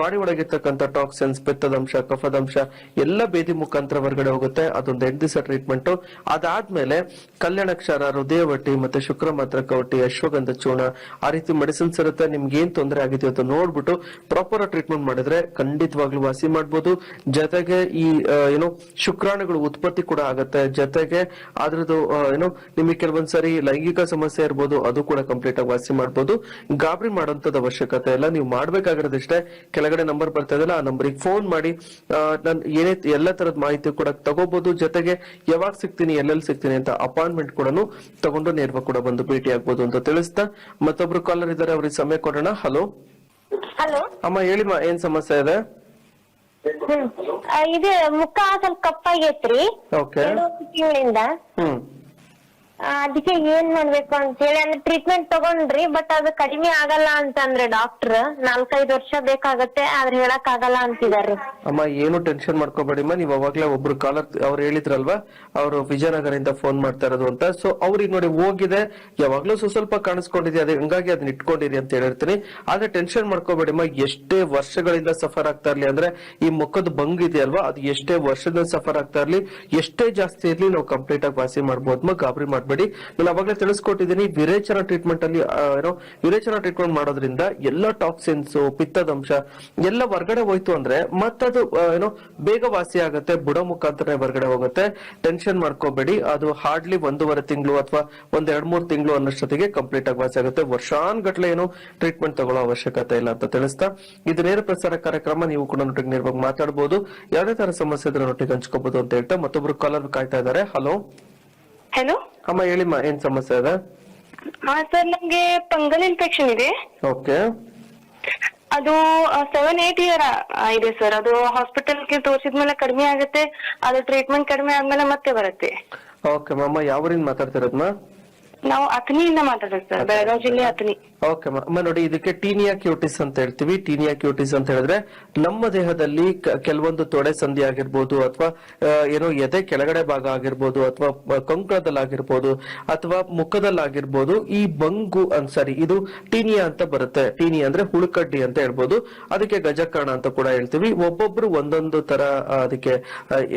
ಬಾಡಿ ಒಳಗಿರ್ತಕ್ಕಂಥ ಟಾಕ್ಸಿನ್ಸ್ ಪಿತ್ತದಂಶ ಕಫದಂಶ ಎಲ್ಲ ಬೇದಿ ಮುಖಾಂತರ ಹೊರಗಡೆ ಹೋಗುತ್ತೆ. ಅದೊಂದು ಎಂಟು ದಿವಸ ಟ್ರೀಟ್ಮೆಂಟ್ ಅದಾದ್ಮೇಲೆ ಕಲ್ಯಾಣಕ್ಷಾರ ಹೃದಯವಟ್ಟಿ ಮತ್ತೆ ಶುಕ್ರ ಮಾತ್ರಕವಟ್ಟಿ ಅಶ್ವಗಂಧ ಚೂರ್ಣ, ಆ ರೀತಿ ಮೆಡಿಸಿನ್ಸ್ ಇರುತ್ತೆ. ನಿಮ್ಗೆ ಏನ್ ತೊಂದರೆ ಆಗಿದೆಯೋ ಅಂತ ನೋಡ್ಬಿಟ್ಟು ಪ್ರಾಪರ್ ಟ್ರೀಟ್ಮೆಂಟ್ ಮಾಡಿದ್ರೆ ಖಂಡಿತವಾಗ್ಲೂ ವಾಸಿ ಮಾಡ್ಬೋದು. ಜೊತೆಗೆ ಈ ಏನು ಶುಕ್ರಾಣುಗಳು ಉತ್ಪತ್ತಿ ಕೂಡ ಆಗುತ್ತೆ. ಜೊತೆಗೆ ಅದ್ರದ್ದು ಏನು ನಿಮಗೆ ಕೆಲವೊಂದ್ಸರಿ ಲೈಂಗಿಕ ಸಮಸ್ಯೆ ಇರ್ಬೋದು, ಅದು ಕೂಡ ಕಂಪ್ಲೀಟ್ ಆಗಿ ವಾಸಿ ಮಾಡ್ಬೋದು. ಗಾಬರಿ ಮಾಡೋಂಥದ್ದು ಅವಶ್ಯಕತೆ ಇಲ್ಲ. ನೀವು ಮಾಡ್ಬೇಕಾಗಿರೋದಿಷ್ಟೇ ಕೆಳಗಡೆ ನಂಬರ್ ಬರ್ತಾ ಇದೆಯಲ್ಲ, ಆ ನಂಬರಿಗೆ ಫೋನ್ ಮಾಡಿ. ನಾನು ಏನೇ ಎಲ್ಲ ತರದ ಮಾಹಿತಿ ಕೂಡ ತಗೋಬಹುದು ಜೊತೆಗೆ ಯಾವಾಗ ಸಿಗ್ತೀನಿ ಎಲ್ಲೆಲ್ಲಿ ಸಿಗ್ತೀನಿ ಅಂತ ಅಪಾಯಿಂಟ್ಮೆಂಟ್ ಕೂಡ ತಗೊಂಡು ನೇರವಾಗಿ ಕೂಡ ಬಂದು ಭೇಟಿ ಆಗ್ಬಹುದು ಅಂತ ತಿಳಿಸ್ತಾ ಮತ್ತೊಬ್ರು ಕಾಲರ್ ಇದ್ದಾರೆ ಅವ್ರಿಗೆ ಸಮಯ ಕೊಡೋಣ. ಹಲೋ. ಹಲೋ. ಅಮ್ಮ ಹೇಳಿಮ್ಮ ಏನ್ ಸಮಸ್ಯೆ ಇದೆ? ಇದು ಮುಖ ಸ್ವಲ್ಪ ಕಪ್ಪಾಗೈತ್ರಿ. ಓಕೆ. ತಿಂಗಳಿಂದ. ಹ್ಮ್. ಅದಕ್ಕೆ ಏನ್ ಮಾಡ್ಬೇಕು ಅಂತ ಹೇಳಿ ಅಂದ್ರೆ ಟ್ರೀಟ್ಮೆಂಟ್ ತಗೊಂಡ್ರಿ ಬಟ್ ಅದು ಕಡಿಮೆ ಆಗಲ್ಲ ಅಂತಂದ್ರೆ ಡಾಕ್ಟರ್ ನಾಲ್ಕೈದು ವರ್ಷ ಬೇಕಾಗತ್ತೆ, ಆದ್ರೆ ಹೇಳಕ್ ಆಗಲ್ಲ ಅಂತಿದಾರೆ ಅಮ್ಮ, ಏನು ಟೆನ್ಷನ್ ಮಾಡ್ಕೋಬೇಡಿಮ್ಮ ನೀವು ಅವಾಗ್ಲೇ ಒಬ್ರು ಕಾಲರ್ ಅವ್ರು ಹೇಳಿದ್ರಲ್ವಾ? ಅವರು ವಿಜಯನಗರದಿಂದ ಫೋನ್ ಮಾಡ್ತಾ ಇರೋದು ಅಂತ. ಸೊ ಅವ್ರಿಗೆ ನೋಡಿ ಹೋಗಿದೆ. ಯಾವಾಗ್ಲೂ ಸ್ವಲ್ಪ ಸ್ವಲ್ಪ ಕಾಣಿಸ್ಕೊಂಡಿದೆ ಅದೇ, ಹಂಗಾಗಿ ಅದನ್ನ ಇಟ್ಕೊಂಡಿರಿ ಅಂತ ಹೇಳಿರ್ತೀನಿ. ಆದ್ರೆ ಟೆನ್ಷನ್ ಮಾಡ್ಕೋಬೇಡಿಮ್ಮ ಎಷ್ಟೇ ವರ್ಷಗಳಿಂದ ಸಫರ್ ಆಗ್ತಾ ಇರ್ಲಿ ಅಂದ್ರೆ, ಈ ಮುಖದ ಬಂಗ್ ಇದೆಯಲ್ವಾ? ಅದು ಎಷ್ಟೇ ವರ್ಷದಿಂದ ಸಫರ್ ಆಗ್ತಾ ಇರ್ಲಿ, ಎಷ್ಟೇ ಜಾಸ್ತಿ ಇರ್ಲಿ, ನಾವು ಕಂಪ್ಲೀಟ್ ಆಗಿ ವಾಸಿ ಮಾಡ್ಬೋದು ಗಾಬರಿ ಮಾಡ್ಬೇಡಿ ನಾನು ಅವಾಗಲೇ ತಿಳಿಸ್ಕೊಟ್ಟಿದ್ದೀನಿ, ವಿರೇಚನ ಟ್ರೀಟ್ಮೆಂಟ್ ಅಲ್ಲಿ ಏನೋ, ವಿರೇಚನ ಟ್ರೀಟ್ಮೆಂಟ್ ಮಾಡೋದ್ರಿಂದ ಎಲ್ಲ ಟಾಕ್ಸಿನ್ಸ್ ಪಿತ್ತದಂಶ ಎಲ್ಲ ಹೊರಗಡೆ ಹೋಯ್ತು ಅಂದ್ರೆ ಮತ್ತದು ಏನೋ ಬೇಗ ವಾಸಿ ಆಗುತ್ತೆ, ಬುಡ ಮುಖಾಂತರ ಹೊರಗಡೆ ಹೋಗುತ್ತೆ. ಟೆನ್ಷನ್ ಮಾಡ್ಕೋಬೇಡಿ. ಅದು ಹಾರ್ಡ್ಲಿ ಒಂದೂವರೆ ತಿಂಗಳು ಅಥವಾ ಒಂದ್ ಎರಡ್ ಮೂರ್ ತಿಂಗಳು ಅನ್ನೋಷ್ಟೊತ್ತಿಗೆ ಕಂಪ್ಲೀಟ್ ಆಗಿ ವಾಸಿ ಆಗುತ್ತೆ. ವರ್ಷಾನ್ಗಟ್ಲೆ ಏನು ಟ್ರೀಟ್ಮೆಂಟ್ ತಗೊಳ್ಳೋ ಅವಶ್ಯಕತೆ ಇಲ್ಲ ಅಂತ ತಿಳಿಸ್ತಾ. ಇದು ನೇರ ಪ್ರಸಾರ ಕಾರ್ಯಕ್ರಮ, ನೀವು ಕೂಡ ನೋಟಿಗೆ ನೇರವಾಗಿ ಮಾತಾಡಬಹುದು ಯಾವುದೇ ತರ ಸಮಸ್ಯೆ ಇದ್ರೆ ನೋಟಿಗೆ ಹಂಚ್ಕೋಬಹುದು ಅಂತ ಹೇಳ್ತಾ ಮತ್ತೊಬ್ರು ಕಾಲರ್ ಕಾಯ್ತಾ ಇದ್ದಾರೆ. ಹಲೋ ಹಲೋ ಅಮ್ಮ ಹೇಳಿಮ್ಮ ಏನ್ ಸಮಸ್ಯೆ ಅದ ಹಾ ಸರ್ ನಮ್ಗೆ ಪಂಗಲ್ ಇನ್ಫೆಕ್ಷನ್ ಇದೆ. ಓಕೆ. ಅದು ಸೆವೆನ್ ಏಟ್ ಇಯರ್ ಇದೆ ಸರ್. ಅದು ಹಾಸ್ಪಿಟಲ್ಗೆ ತೋರಿಸಿದ್ಮೇಲೆ ಕಡಿಮೆ ಆಗುತ್ತೆ. ಅದು ಟ್ರೀಟ್ಮೆಂಟ್ ಕಡಿಮೆ ಆದ್ಮೇಲೆ ಮತ್ತೆ ಬರುತ್ತೆ. ಓಕೆ ಅಮ್ಮ ಯಾವರಿಂದ ಮಾತಾಡ್ತಿರೋದ್ಮ ನಾವು ಅಥಣಿಯಿಂದ ಮಾತಾಡೋದು ಸರ್ ಬೆಳಗಾವಿ ಜಿಲ್ಲೆ ಅಥಣಿ. ಓಕೆ ಅಮ್ಮ ನೋಡಿ, ಇದಕ್ಕೆ ಟೀನಿಯಾ ಕ್ಯೂಟಿಸ್ ಅಂತ ಹೇಳ್ತೀವಿ. ಟೀನಿಯಾ ಕ್ಯೂಟಿಸ್ ಅಂತ ಹೇಳಿದ್ರೆ, ನಮ್ಮ ದೇಹದಲ್ಲಿ ಕೆಲವೊಂದು ತೊಡೆ ಸಂಧಿ ಆಗಿರ್ಬೋದು ಅಥವಾ ಏನೋ ಎದೆ ಕೆಳಗಡೆ ಭಾಗ ಆಗಿರ್ಬೋದು ಅಥವಾ ಕೊಂಕಣದಲ್ಲಾಗಿರ್ಬೋದು ಅಥವಾ ಮುಖದಲ್ಲಾಗಿರ್ಬೋದು, ಈ ಬಂಗು ಅಂತ ಸಾರಿ ಇದು ಟೀನಿಯಾ ಅಂತ ಬರುತ್ತೆ. ಟೀನಿಯಾ ಅಂದ್ರೆ ಹುಳುಕಡ್ಡಿ ಅಂತ ಹೇಳ್ಬೋದು. ಅದಕ್ಕೆ ಗಜಕರ್ಣ ಅಂತ ಕೂಡ ಹೇಳ್ತೀವಿ. ಒಬ್ಬೊಬ್ರು ಒಂದೊಂದು ತರ ಅದಕ್ಕೆ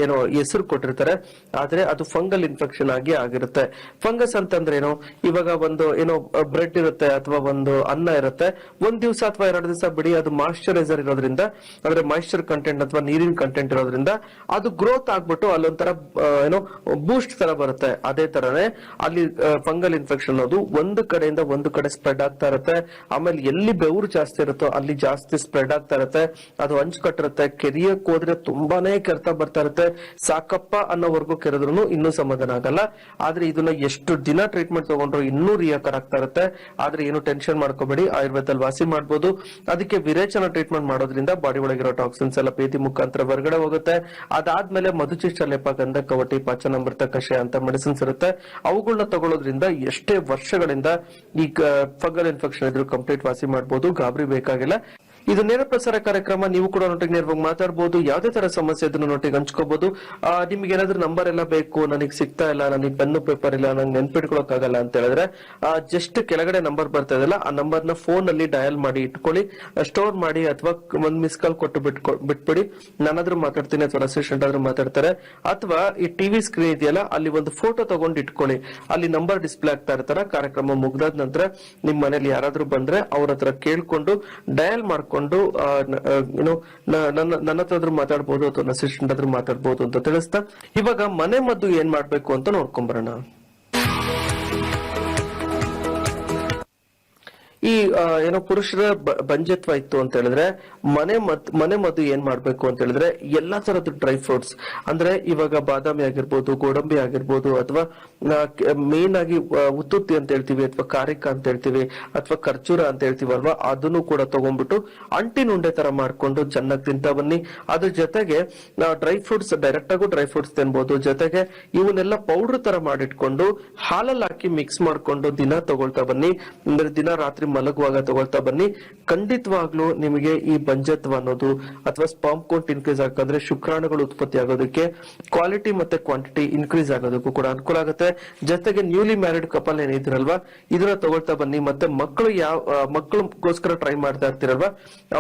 ಏನೋ ಹೆಸರು ಕೊಟ್ಟಿರ್ತಾರೆ. ಆದ್ರೆ ಅದು ಫಂಗಲ್ ಇನ್ಫೆಕ್ಷನ್ ಆಗಿ ಆಗಿರುತ್ತೆ. ಫಂಗಸ್ ಅಂತಂದ್ರೆ ಏನೋ ಇವಾಗ ಒಂದು, ಏನೋ ಬ್ರೆಡ್ ಇರುತ್ತೆ ಅಥವಾ ಒಂದು ಅನ್ನ ಇರುತ್ತೆ. ಒಂದ್ ದಿವಸ ಅಥವಾ ಎರಡು ದಿವಸ ಬಿಡಿ, ಅದು ಮಾಯಿಶ್ಚರೈಸರ್ ಇರೋದ್ರಿಂದ, ಅಂದ್ರೆ ಮಾಯಿಶ್ಚರ್ ಕಂಟೆಂಟ್ ಅಥವಾ ನೀರಿನ ಕಂಟೆಂಟ್ ಇರೋದ್ರಿಂದ, ಅದು ಗ್ರೋತ್ ಆಗ್ಬಿಟ್ಟು ಅಲ್ಲೊಂಥರ ಏನೋ ಬೂಸ್ಟ್ ತರ ಬರುತ್ತೆ. ಅದೇ ತರನೇ ಅಲ್ಲಿ ಫಂಗಲ್ ಇನ್ಫೆಕ್ಷನ್ ಅನ್ನೋದು ಒಂದು ಕಡೆಯಿಂದ ಒಂದು ಕಡೆ ಸ್ಪ್ರೆಡ್ ಆಗ್ತಾ ಇರುತ್ತೆ. ಆಮೇಲೆ ಎಲ್ಲಿ ಬೆವರು ಜಾಸ್ತಿ ಇರುತ್ತೋ ಅಲ್ಲಿ ಜಾಸ್ತಿ ಸ್ಪ್ರೆಡ್ ಆಗ್ತಾ ಇರುತ್ತೆ. ಅದು ಹಂಚ್ಕಟ್ಟಿರುತ್ತೆ ಕೆರಿಯಕ್ ಹೋದ್ರೆ ತುಂಬಾನೇ ಕೆರೆತ ಬರ್ತಾ ಇರುತ್ತೆ. ಸಾಕಪ್ಪ ಅನ್ನೋವರೆಗೂ ಕೆರೆದ್ರು ಇನ್ನೂ ಸಮಾಧಾನ ಆಗಲ್ಲ. ಆದ್ರೆ ಇದನ್ನ ಎಷ್ಟು ದಿನ ಟ್ರೀಟ್ಮೆಂಟ್ ತಗೊಂಡ್ರು ಇನ್ನೂ ರಿಯಾಕರ್ ಆಗ್ತಾ ಇರುತ್ತೆ. ಆದ್ರೆ ಏನು ಟೆನ್ಷನ್ ಮಾಡ್ಕೋಬೇಡಿ, ಆಯುರ್ವೇದದಲ್ಲಿ ವಾಸಿ ಮಾಡಬಹುದು ಅದಕ್ಕೆ ವಿರೇಚನ ಟ್ರೀಟ್ಮೆಂಟ್ ಮಾಡೋದ್ರಿಂದ ಬಾಡಿ ಒಳಗಿರೋ ಟಾಕ್ಸಿನ್ಸ್ ಎಲ್ಲ ಪ್ರೀತಿ ಮುಖಾಂತರ ಹೊರಗಡೆ ಹೋಗುತ್ತೆ. ಅದಾದ್ಮೇಲೆ ಮಧುಚಿಷ್ಟ ಲೇಪ ಗಂಧ ಕವಟಿ, ಪಾಚನಾಮೃತ, ಕಷಾಯ ಅಂತ ಮೆಡಿಸಿನ್ಸ್ ಇರುತ್ತೆ. ಅವುಗಳನ್ನ ತಗೊಳ್ಳೋದ್ರಿಂದ ಎಷ್ಟೇ ವರ್ಷಗಳಿಂದ ಈ ಫಂಗಲ್ ಇನ್ಫೆಕ್ಷನ್ ಇದ್ರೂ ಕಂಪ್ಲೀಟ್ ವಾಸಿ ಮಾಡಬಹುದು ಗಾಬರಿ ಬೇಕಾಗಿಲ್ಲ. ಇದು ನೇರ ಪ್ರಸಾರ ಕಾರ್ಯಕ್ರಮ, ನೀವು ಕೂಡ ನೋಟಿಗೆ ನೇರವಾಗಿ ಮಾತಾಡಬಹುದು ಯಾವುದೇ ತರ ಸಮಸ್ಯೆ ಇದನ್ನು ನೋಟಿಗೆ ಹಂಚ್ಕೋಬಹುದು ನಿಮ್ಗೆ ಏನಾದ್ರೂ ನಂಬರ್ ಎಲ್ಲ ಬೇಕು, ನನಗೆ ಸಿಗ್ತಾ ಇಲ್ಲ, ನನಗೆ ಪೆನ್ನು ಪೇಪರ್ ಇಲ್ಲ, ನಂಗೆ ನೆನ್ಪಿಟ್ಕೊಳಕ್ ಆಗಲ್ಲ ಅಂತ ಹೇಳಿದ್ರೆ ಜಸ್ಟ್ ಕೆಳಗಡೆ ನಂಬರ್ ಬರ್ತಾ ಇದೆಯಲ್ಲ, ಆ ನಂಬರ್ನ ಫೋನ್ ಅಲ್ಲಿ ಡಯಲ್ ಮಾಡಿ ಇಟ್ಕೊಳ್ಳಿ ಸ್ಟೋರ್ ಮಾಡಿ ಅಥವಾ ಒಂದ್ ಮಿಸ್ ಕಾಲ್ ಕೊಟ್ಟು ಬಿಟ್ಕೊ, ಬಿಟ್ಬಿಡಿ. ನಾನಾದ್ರೂ ಮಾತಾಡ್ತೀನಿ, ಅಥವಾ ಅಸಿಸ್ಟೆಂಟ್ ಆದ್ರೂ ಮಾತಾಡ್ತಾರೆ. ಅಥವಾ ಈ ಟಿವಿ ಸ್ಕ್ರೀನ್ ಇದೆಯಲ್ಲ, ಅಲ್ಲಿ ಒಂದು ಫೋಟೋ ತಗೊಂಡು ಇಟ್ಕೊಳ್ಳಿ. ಅಲ್ಲಿ ನಂಬರ್ ಡಿಸ್ಪ್ಲೇ ಆಗ್ತಾ ಇರ್ತಾರ, ಕಾರ್ಯಕ್ರಮ ಮುಗ್ದಾದ ನಂತರ ನಿಮ್ ಮನೇಲಿ ಯಾರಾದ್ರೂ ಬಂದ್ರೆ ಅವ್ರ ಹತ್ರ ಕೇಳ್ಕೊಂಡು ಡಯಲ್ ಮಾಡ್ಕೊಂಡು ಏನು ನನ್ನ ನನ್ನ ಹತ್ರ ಆದ್ರೂ ಮಾತಾಡ್ಬೋದು ಅಥವಾ ಅಸಿಸ್ಟೆಂಟ್ ಆದ್ರೂ ಮಾತಾಡ್ಬೋದು ಅಂತ ತಿಳಿಸ್ತಾ, ಇವಾಗ ಮನೆ ಮದ್ದು ಏನ್ ಮಾಡ್ಬೇಕು ಅಂತ ನೋಡ್ಕೊಂಬರೋಣ ಈ ಏನೋ ಪುರುಷರ ಬಂಜತ್ವ ಇತ್ತು ಅಂತ ಹೇಳಿದ್ರೆ ಮನೆ ಮದ್ ಮನೆ ಮದ್ದು ಏನ್ ಮಾಡ್ಬೇಕು ಅಂತ ಹೇಳಿದ್ರೆ ಎಲ್ಲಾ ತರದ ಡ್ರೈ ಫ್ರೂಟ್ಸ್. ಅಂದ್ರೆ ಇವಾಗ ಬಾದಾಮಿ ಆಗಿರ್ಬೋದು, ಗೋಡಂಬಿ ಆಗಿರ್ಬೋದು, ಅಥವಾ ಮೇನ್ ಆಗಿ ಉತ್ತುತ್ತಿ ಅಂತ ಹೇಳ್ತೀವಿ, ಅಥವಾ ಕಾರಿಕ ಅಂತ ಹೇಳ್ತೀವಿ, ಅಥವಾ ಖರ್ಜೂರ ಅಂತ ಹೇಳ್ತೀವಲ್ವಾ ಅದನ್ನು ಕೂಡ ತಗೊಂಡ್ಬಿಟ್ಟು ಅಂಟಿನ ಉಂಡೆ ತರ ಮಾಡ್ಕೊಂಡು ಚೆನ್ನಾಗಿ ತಿಂತಾ ಬನ್ನಿ. ಅದ್ರ ಜೊತೆಗೆ ಡ್ರೈ ಫ್ರೂಟ್ಸ್ ಡೈರೆಕ್ಟ್ ಆಗು ಡ್ರೈ ಫ್ರೂಟ್ಸ್ ತಿನ್ಬಹುದು ಜೊತೆಗೆ ಇವನ್ನೆಲ್ಲ ಪೌಡರ್ ತರ ಮಾಡಿಟ್ಕೊಂಡು ಹಾಲಲ್ಲಿ ಹಾಕಿ ಮಿಕ್ಸ್ ಮಾಡ್ಕೊಂಡು ದಿನ ತಗೊಳ್ತಾ ಬನ್ನಿ. ಅಂದ್ರೆ ದಿನ ರಾತ್ರಿ ಮಲಗುವಾಗ ತಗೊಳ್ತಾ ಬನ್ನಿ. ಖಂಡಿತವಾಗ್ಲೂ ನಿಮಗೆ ಈ ಬಂಜತ್ವ ಅನ್ನೋದು ಅಥವಾ ಸ್ಪಾಮ್ ಕೌಂಟ್ ಇನ್ಕ್ರೀಸ್ ಆಗಂದ್ರೆ ಶುಕ್ರಾಣುಗಳು ಉತ್ಪತ್ತಿ ಆಗೋದಕ್ಕೆ ಕ್ವಾಲಿಟಿ ಮತ್ತೆ ಕ್ವಾಂಟಿಟಿ ಇನ್ಕ್ರೀಸ್ ಆಗೋದಕ್ಕೂ ಕೂಡ ಅನುಕೂಲ ಆಗುತ್ತೆ. ಜೊತೆಗೆ ನ್ಯೂಲಿ ಮ್ಯಾರಿಡ್ ಕಪಲ್ ಏನಿದ್ರಲ್ವಾ ಇದನ್ನ ತಗೊಳ್ತಾ ಬನ್ನಿ. ಮತ್ತೆ ಮಕ್ಕಳು ಯಾವ ಮಕ್ಕಳಿಗೋಸ್ಕರ ಟ್ರೈ ಮಾಡ್ತಾ ಇರ್ತಿರಲ್ವಾ,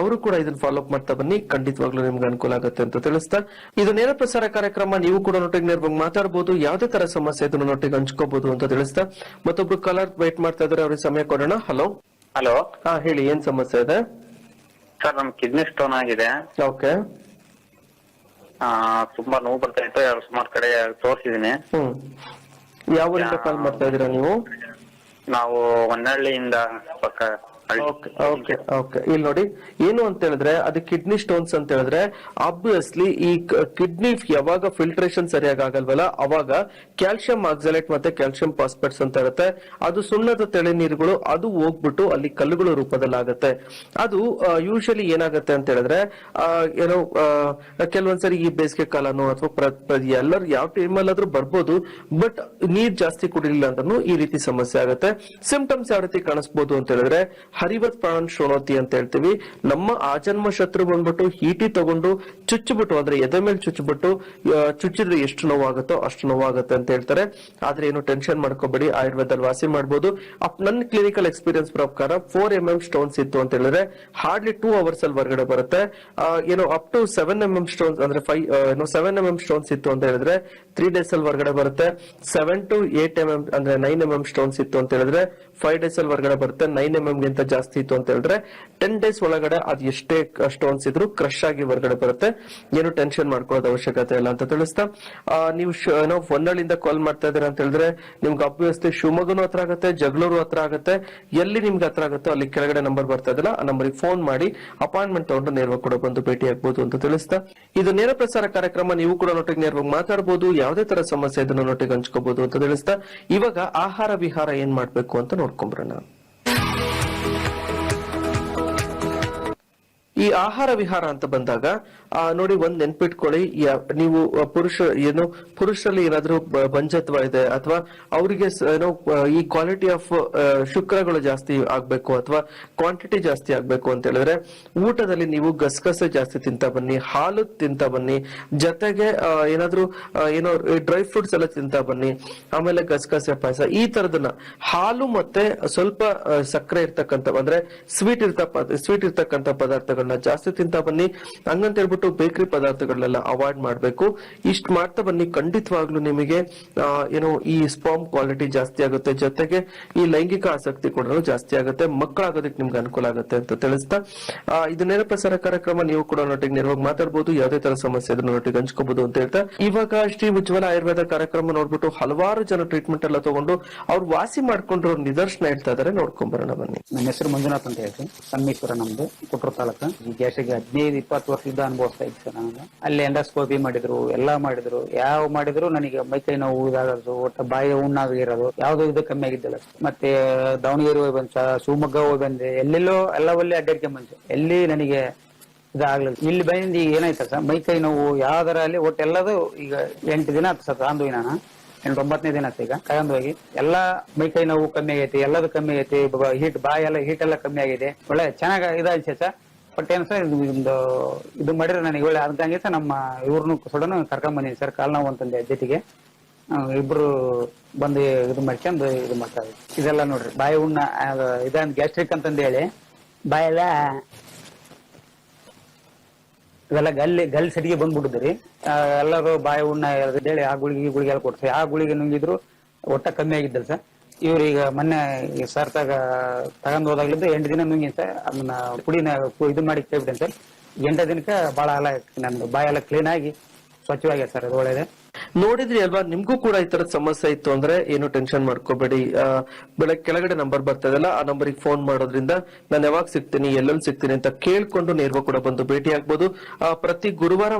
ಅವರು ಕೂಡ ಇದನ್ನ ಫಾಲೋ ಅಪ್ ಮಾಡ್ತಾ ಬನ್ನಿ. ಖಂಡಿತವಾಗ್ಲೂ ನಿಮ್ಗೆ ಅನುಕೂಲ ಆಗುತ್ತೆ ಅಂತ ತಿಳಿಸ್ತಾ. ಇದು ನೇರ ಪ್ರಸಾರ ಕಾರ್ಯಕ್ರಮ, ನೀವು ಕೂಡ ನೋಟಿಗೆ ನೇರವಾಗಿ ಮಾತಾಡಬಹುದು ಯಾವುದೇ ತರ ಸಮಸ್ಯೆ ಇದನ್ನ ನೋಟಿಗೆ ಹಂಚ್ಕೋಬಹುದು ಅಂತ ತಿಳಿಸ್ತಾ. ಮತ್ತೊಬ್ರು ಕಲರ್ ವೇಟ್ ಮಾಡ್ತಾ ಇದ್ದಾರೆ, ಅವ್ರಿಗೆ ಸಮಯ ಕೊಡೋಣ. Hello hello? ಹಾ ಹೇಳಿ ಏನ್ ಸಮಸ್ಯೆ ಇದೆ? ಸರ್ ನಮ್ ಕಿಡ್ನಿ ಸ್ಟೋನ್ ಆಗಿದೆ. ಓಕೆ. ಆ, ತುಂಬಾ ನೋವು ಬರ್ತಾ ಇತ್ತು ಎರಡು ಸುಮಾರು ಕಡೆ ತೋರಿಸಿದೀನಿ ಹ್ಮ್. ಯಾವ ಊರಿಂದ ಕಾಲ್ ಮಾಡ್ತಾ ಇದೀರಾ ನೀವು? ನಾವು ಹೊನ್ನಳ್ಳಿಯಿಂದ ಪಕ್ಕ. ಓಕೆ ಓಕೆ ಇಲ್ಲಿ ನೋಡಿ, ಏನು ಅಂತ ಹೇಳಿದ್ರೆ, ಅದು ಕಿಡ್ನಿ ಸ್ಟೋನ್ಸ್ ಅಂತ ಹೇಳಿದ್ರೆ ಆಬ್ವಿಯಸ್ಲಿ ಈ ಕಿಡ್ನಿ ಯಾವಾಗ ಫಿಲ್ಟ್ರೇಷನ್ ಸರಿಯಾಗಿ ಆಗಲ್ವಲ್ಲ, ಅವಾಗ ಕ್ಯಾಲ್ಸಿಯಂ ಆಕ್ಸಲೇಟ್ ಮತ್ತೆ ಕ್ಯಾಲ್ಸಿಯಂ ಫಾಸ್ಫೇಟ್ಸ್ ಅಂತ ಇರುತ್ತೆ. ಅದು ಸುಣ್ಣದ ತೆಳೆ ನೀರುಗಳು, ಅದು ಹೋಗ್ಬಿಟ್ಟು ಅಲ್ಲಿ ಕಲ್ಲುಗಳ ರೂಪದಲ್ಲಿ ಆಗುತ್ತೆ ಅದು ಯೂಶಲಿ ಏನಾಗುತ್ತೆ ಅಂತ ಹೇಳಿದ್ರೆ ಏನೋ ಕೆಲವೊಂದ್ಸರಿ ಈ ಬೇಸಿಗೆ ಕಾಲನೋ ಅಥವಾ ಎಲ್ಲರೂ ಯಾವ ಟೈಮಲ್ಲಾದ್ರೂ ಬರ್ಬೋದು ಬಟ್ ನೀರ್ ಜಾಸ್ತಿ ಕುಡಿಲಿಲ್ಲ ಅಂದ್ರೂ ಈ ರೀತಿ ಸಮಸ್ಯೆ ಆಗುತ್ತೆ. ಸಿಂಪ್ಟಮ್ಸ್ ಯಾವ ರೀತಿ ಕಾಣಿಸ್ಬೋದು ಅಂತ ಹೇಳಿದ್ರೆ ಹರಿವತ್ ಪ್ರಾಣ್ ಶೋಣೋತಿ ಅಂತ ಹೇಳ್ತೀವಿ. ನಮ್ಮ ಆಜನ್ಮ ಶತ್ರು ಬಂದ್ಬಿಟ್ಟು ಹೀಟಿ ತಗೊಂಡು ಚುಚ್ಚಿಬಿಟ್ಟು, ಅಂದ್ರೆ ಎದೆ ಮೇಲೆ ಚುಚ್ಚಿಬಿಟ್ಟು ಚುಚ್ಚಿದ್ರೆ ಎಷ್ಟು ನೋವಾಗುತ್ತೋ ಅಷ್ಟು ನೋವಾಗುತ್ತೆ ಅಂತ ಹೇಳ್ತಾರೆ. ಆದ್ರೆ ಏನು ಟೆನ್ಷನ್ ಮಾಡ್ಕೋಬೇಡಿ, ಆಯುರ್ವೇದದಲ್ಲಿ ವಾಸಿ ಮಾಡ್ಬೋದು. ಅಪ್, ನನ್ನ ಕ್ಲಿನಿಕಲ್ ಎಕ್ಸ್ಪೀರಿಯನ್ಸ್ ಪ್ರಕಾರ ಫೋರ್ ಎಂ ಎಂ ಸ್ಟೋನ್ಸ್ ಇತ್ತು ಅಂತ ಹೇಳಿದ್ರೆ ಹಾರ್ಡ್ಲಿ ಟೂ ಅವರ್ಸ್ ಅಲ್ಲಿ ಹೊರಗಡೆ ಬರುತ್ತೆ. ಏನೋ up to seven M M stones ಅಂದ್ರೆ five seven M M stones ಇತ್ತು ಅಂತ ಹೇಳಿದ್ರೆ ತ್ರೀ ಡೇಸ್ ಅಲ್ಲಿ ಹೊರಗಡೆ ಬರುತ್ತೆ. Seven to eight M M ಅಂದ್ರೆ ನೈನ್ ಎಂ ಎಂ ಸ್ಟೋನ್ಸ್ ಇತ್ತು ಅಂತ ಹೇಳಿದ್ರೆ ಫೈವ್ ಡೇಸ್ ಅಲ್ಲಿ ಹೊರಗಡೆ ಬರುತ್ತೆ ನೈನ್ ಎಂ ಗಿಂತ ಜಾಸ್ತಿ ಇತ್ತು ಅಂತ ಹೇಳಿದ್ರೆ ಟೆನ್ ಡೇಸ್ ಒಳಗಡೆ ಅದು ಎಷ್ಟೇ ಸ್ಟೋನ್ಸ್ ಇದ್ರು ಕ್ರಶ್ ಆಗಿ ಹೊರಗಡೆ ಬರುತ್ತೆ. ಏನು ಟೆನ್ಷನ್ ಮಾಡ್ಕೊಳ್ಳೋದು ಅವಶ್ಯಕತೆ ಇಲ್ಲ ಅಂತ ತಿಳಿಸ್ತಾ. ನೀವು ಏನೋ ಹೊನ್ನಳ್ಳಿಯಿಂದ ಕಾಲ್ ಮಾಡ್ತಾ ಇದೀರ ಅಂತ ಹೇಳಿದ್ರೆ, ನಿಮ್ಗೆ ಅಬ್ವಿಯಸ್ಲಿ ಶಿವಮೊಗ್ಗನು ಹತ್ರ ಆಗುತ್ತೆ, ಜಗಳೂರು ಹತ್ರ ಆಗುತ್ತೆ, ಎಲ್ಲಿ ನಿಮ್ಗೆ ಹತ್ರ ಆಗುತ್ತೋ ಅಲ್ಲಿ ಕೆಳಗಡೆ ನಂಬರ್ ಬರ್ತಾ ಇದಲ್ಲ ಆ ನಂಬರ್ಗೆ ಫೋನ್ ಮಾಡಿ ಅಪಾಯಿಂಟ್ಮೆಂಟ್ ತಗೊಂಡು ನೇರವಾಗಿ ಕೂಡ ಬಂದು ಭೇಟಿ ಆಗ್ಬಹುದು ಅಂತ ತಿಳಿಸ್ತಾ. ಇದು ನೇರ ಪ್ರಸಾರ ಕಾರ್ಯಕ್ರಮ, ನೀವು ಕೂಡ ನೋಟಿಗೆ ನೇರವಾಗಿ ಮಾತಾಡಬಹುದು ಯಾವುದೇ ತರ ಸಮಸ್ಯೆ ಇದನ್ನು ನೋಟಿಗೆ ಹಂಚ್ಕೋಬಹುದು ಅಂತ ತಿಳಿಸ್ತಾ. ಇವಾಗ ಆಹಾರ ವಿಹಾರ ಏನ್ ಮಾಡ್ಬೇಕು ಅಂತ ನೋಡ್ಕೊಂಬರೋಣ ಈ ಆಹಾರ ವಿಹಾರ ಅಂತ ಬಂದಾಗ ನೋಡಿ ಒಂದ್ ನೆನ್ಪಿಟ್ಕೊಳ್ಳಿ ನೀವು ಪುರುಷ, ಏನು, ಪುರುಷರಲ್ಲಿ ಏನಾದ್ರೂ ಬಂಜತ್ವ ಇದೆ, ಅಥವಾ ಅವರಿಗೆ ಏನೋ ಈ ಕ್ವಾಲಿಟಿ ಆಫ್ ಶುಕ್ರಗಳು ಜಾಸ್ತಿ ಆಗ್ಬೇಕು, ಅಥವಾ ಕ್ವಾಂಟಿಟಿ ಜಾಸ್ತಿ ಆಗ್ಬೇಕು ಅಂತ ಹೇಳಿದ್ರೆ, ಊಟದಲ್ಲಿ ನೀವು ಗಸಗಸೆ ಜಾಸ್ತಿ ತಿಂತ ಬನ್ನಿ, ಹಾಲು ತಿಂತ ಬನ್ನಿ, ಜೊತೆಗೆ ಏನಾದ್ರೂ ಏನೋ ಡ್ರೈ ಫ್ರೂಟ್ಸ್ ಎಲ್ಲ ತಿಂತ ಬನ್ನಿ, ಆಮೇಲೆ ಗಸಗಸೆ ಪಾಯಸ, ಈ ತರದನ್ನ. ಹಾಲು ಮತ್ತೆ ಸ್ವಲ್ಪ ಸಕ್ಕರೆ ಇರ್ತಕ್ಕಂಥ, ಅಂದ್ರೆ ಸ್ವೀಟ್ ಇರ್ತ ಸ್ವೀಟ್ ಇರ್ತಕ್ಕಂಥ ಪದಾರ್ಥಗಳನ್ನ ಜಾಸ್ತಿ ತಿಂತಾ ಬನ್ನಿ. ಹಂಗಂತ ಹೇಳ್ಬಿಟ್ಟು ಬೇಕರಿ ಪದಾರ್ಥಗಳನ್ನೆಲ್ಲ ಅವಾಯ್ಡ್ ಮಾಡ್ಬೇಕು. ಇಷ್ಟ ಮಾಡ್ತಾ ಬನ್ನಿ. ಖಂಡಿತವಾಗ್ಲೂ ನಿಮಗೆ ಏನು ಈ ಸ್ಪಾಮ್ ಕ್ವಾಲಿಟಿ ಜಾಸ್ತಿ ಆಗುತ್ತೆ. ಜೊತೆಗೆ ಈ ಲೈಂಗಿಕ ಆಸಕ್ತಿ ಕೂಡ ಜಾಸ್ತಿ ಆಗುತ್ತೆ. ಮಕ್ಕಳಾಗೋದಕ್ಕೆ ನಿಮ್ಗೆ ಅನುಕೂಲ ಆಗುತ್ತೆ ಅಂತ ತಿಳಿಸ್ತಾ. ಆ, ಇದು ನೇರ ಪ್ರಸಾರ ಕಾರ್ಯಕ್ರಮ. ನೀವು ಕೂಡ ನೊಟ್ಟಿಗೆ ನೇರವಾಗಿ ಮಾತಾಡಬಹುದು ಯಾವುದೇ ತರ ಸಮಸ್ಯೆ ಇದ್ರೂ ನೊಟ್ಟಿಗೆ ಹಂಚ್ಕೋಬಹುದು ಅಂತ ಹೇಳ್ತಾ. ಇವಾಗ ಶ್ರೀ ಉಜ್ವಲ ಆಯುರ್ವೇದ ಕಾರ್ಯಕ್ರಮ ನೋಡ್ಬಿಟ್ಟು ಹಲವಾರು ಜನ ಟ್ರೀಟ್ಮೆಂಟ್ ಎಲ್ಲ ತಗೊಂಡು ಅವ್ರು ವಾಸಿ ಮಾಡ್ಕೊಂಡ್ರು ನಿದರ್ಶನ ಹೇಳ್ತಾ ಇದಾರೆ. ನೋಡ್ಕೊಂಡ್ ಬರೋಣ ಬನ್ನಿ. ನನ್ನ ಹೆಸರು ಮಂಜುನಾಥ್ ಅಂತ ಹೇಳ್ತೀನಿ. ಸನ್ಮೇಶ್ವರ ನಮ್ದು ಕುಟ್ರು ತಾಲೂಕು. ಗ್ಯಾಸಿಗೆ ಹದಿನೈದು, ಇಪ್ಪತ್ತು ವರ್ಷದಿಂದ ಅನುಭವಿಸ್ತಾ ಇದ್ದೆ ನಾನು. ಅಲ್ಲಿ ಎಂಡೋಸ್ಕೋಪಿ ಮಾಡಿದ್ರು, ಎಲ್ಲಾ ಮಾಡಿದ್ರು. ಯಾವ ಮಾಡಿದ್ರು ನನಗೆ ಮೈಕೈ ನೋವು ಇದಾಗೋದು, ಒಟ್ಟ ಬಾಯಿ ಹುಣ್ಣಾಗಿರೋದು ಯಾವ್ದು ಇದು ಕಮ್ಮಿ ಆಗಿದ್ದಿಲ್ಲ ಮತ್ತೆ ದಾವಣಗೆರೆ ಹೋಗಿ ಬಂದ ಶಿವಮೊಗ್ಗ ಹೋಗಿ ಬಂದೆ, ಎಲ್ಲೆಲ್ಲೋ ಎಲ್ಲ ಒಳ್ಳೆ ಅಡ್ಡಾಡ್ಕೊಂಡ್ ಬಂದೆ. ಎಲ್ಲಿ ನನಗೆ ಇದಾಗ್ಲಿಲ್ಲ ಇಲ್ಲಿ ಬಂದು ಈಗ ಏನಾಯ್ತು ಸರ್ ಮೈಕೈ ನೋವು ಯಾವ್ದಾರ ಅಲ್ಲಿ ಒಟ್ಟು ಎಲ್ಲದು ಈಗ ಎಂಟು ದಿನ ಆಯ್ತು ಸರ್ ತಗೊಂಡು ನಾನು. ಎಂಟು ಒಂಬತ್ತನೇ ದಿನ ಆಯ್ತು ಈಗ ತಗೊಂಡು ಹೋಗಿ. ಎಲ್ಲಾ ಮೈಕೈ ನೋವು ಕಮ್ಮಿ ಆಗೈತಿ, ಎಲ್ಲದು ಕಮ್ಮಿ ಆಗೈತಿ ಹೀಟ್ ಬಾಯಿ ಎಲ್ಲ ಹೀಟ್ ಎಲ್ಲ ಕಮ್ಮಿ ಆಗಿದೆ. ಒಳ್ಳೆ ಚೆನ್ನಾಗಿ ಇದಾಯ್ತು ಸರ್. ಬಟ್ ಏನ್ ಸರ್ ಇದು ಇದು ಮಾಡಿದ್ರೆ ನನಗೆ ಒಳ್ಳೆ ಅದಂಗೆ ಸರ್, ನಮ್ಮ ಇವ್ರನ್ನು ಸೊಡನು ಕರ್ಕೊಂಡ್ ಬಂದೀನಿ ಸರ್, ಕಾಲ್ ನಾವು ಅಂತಂದೆ ಜೊತೆಗೆ. ಇಬ್ರು ಬಂದು ಇದು ಮಾಡ್ಕೊಂಡು ಇದು ಮಾಡ್ತಾರೆ ಇದೆಲ್ಲ ನೋಡ್ರಿ, ಬಾಯಿ ಉಣ್ಣ ಇದಂದ್ ಗ್ಯಾಸ್ಟ್ರಿಕ್ ಅಂತಂದು ಹೇಳಿ. ಬಾಯೆಲ್ಲ ಇವೆಲ್ಲ ಗಲ್ಲಿ ಗಲ್ ಸಡಿಗೆ ಬಂದ್ಬಿಟ್ಟಿದ್ರಿ. ಎಲ್ಲರೂ ಬಾಯಿ ಉಣ್ಣ ಹೇಳಿ ಆ ಗುಳಿಗೆ ಈ ಗುಳಿಗೆ ಎಲ್ಲ ಕೊಡ್ತೀವಿ ಆ ಗುಳಿಗೆ ನುಂಗಿದ್ರು ಒಟ್ಟ ಕಮ್ಮಿ ಆಗಿದ್ದಲ್ಲ ಸರ್. ಇವ್ರೀಗ ಮೊನ್ನೆ ಈ ತಗ ತಗೊಂಡ್ ಹೋದಾಗ್ಲಿಂದ ಎಂಟು ದಿನ ನುಂಗಿ ಸರ್ ಅದನ್ನ ಪುಡಿನ ಇದು ಮಾಡಿ ಕೇಳ್ಬಿಟ್ಟೆ ಸರ್ ಎಂಟು ದಿನಕ್ಕೆ ಬಹಳ ಎಲ್ಲ ನಂದು ಬಾಯಿ ಎಲ್ಲ ಕ್ಲೀನ್ ಆಗಿ ಸ್ವಚ್ಛವಾಗಿದೆ ಸರ್ ಅದು ಒಳ್ಳೇದೇ. ನೋಡಿದ್ರಿ ಅಲ್ವಾ? ನಿಮ್ಗೂ ಕೂಡ ಈ ತರದ ಸಮಸ್ಯೆ ಇತ್ತು ಅಂದ್ರೆ ಏನು ಟೆನ್ಷನ್ ಮಾಡ್ಕೋಬೇಡಿ. ಬೆಳಗ್ಗೆ ಕೆಳಗಡೆ ನಂಬರ್ ಬರ್ತದಲ್ಲ ಆ ನಂಬರ್ ಫೋನ್ ಮಾಡೋದ್ರಿಂದ ನಾನು ಯಾವಾಗ ಸಿಗ್ತೀನಿ, ಎಲ್ಲೆಲ್ಲಿ ಸಿಗ್ತೀನಿ ಅಂತ ಕೇಳ್ಕೊಂಡು ನೇರ್ವ ಕೂಡ ಬಂದು ಭೇಟಿ ಆಗ್ಬೋದು. ಪ್ರತಿ ಗುರುವಾರ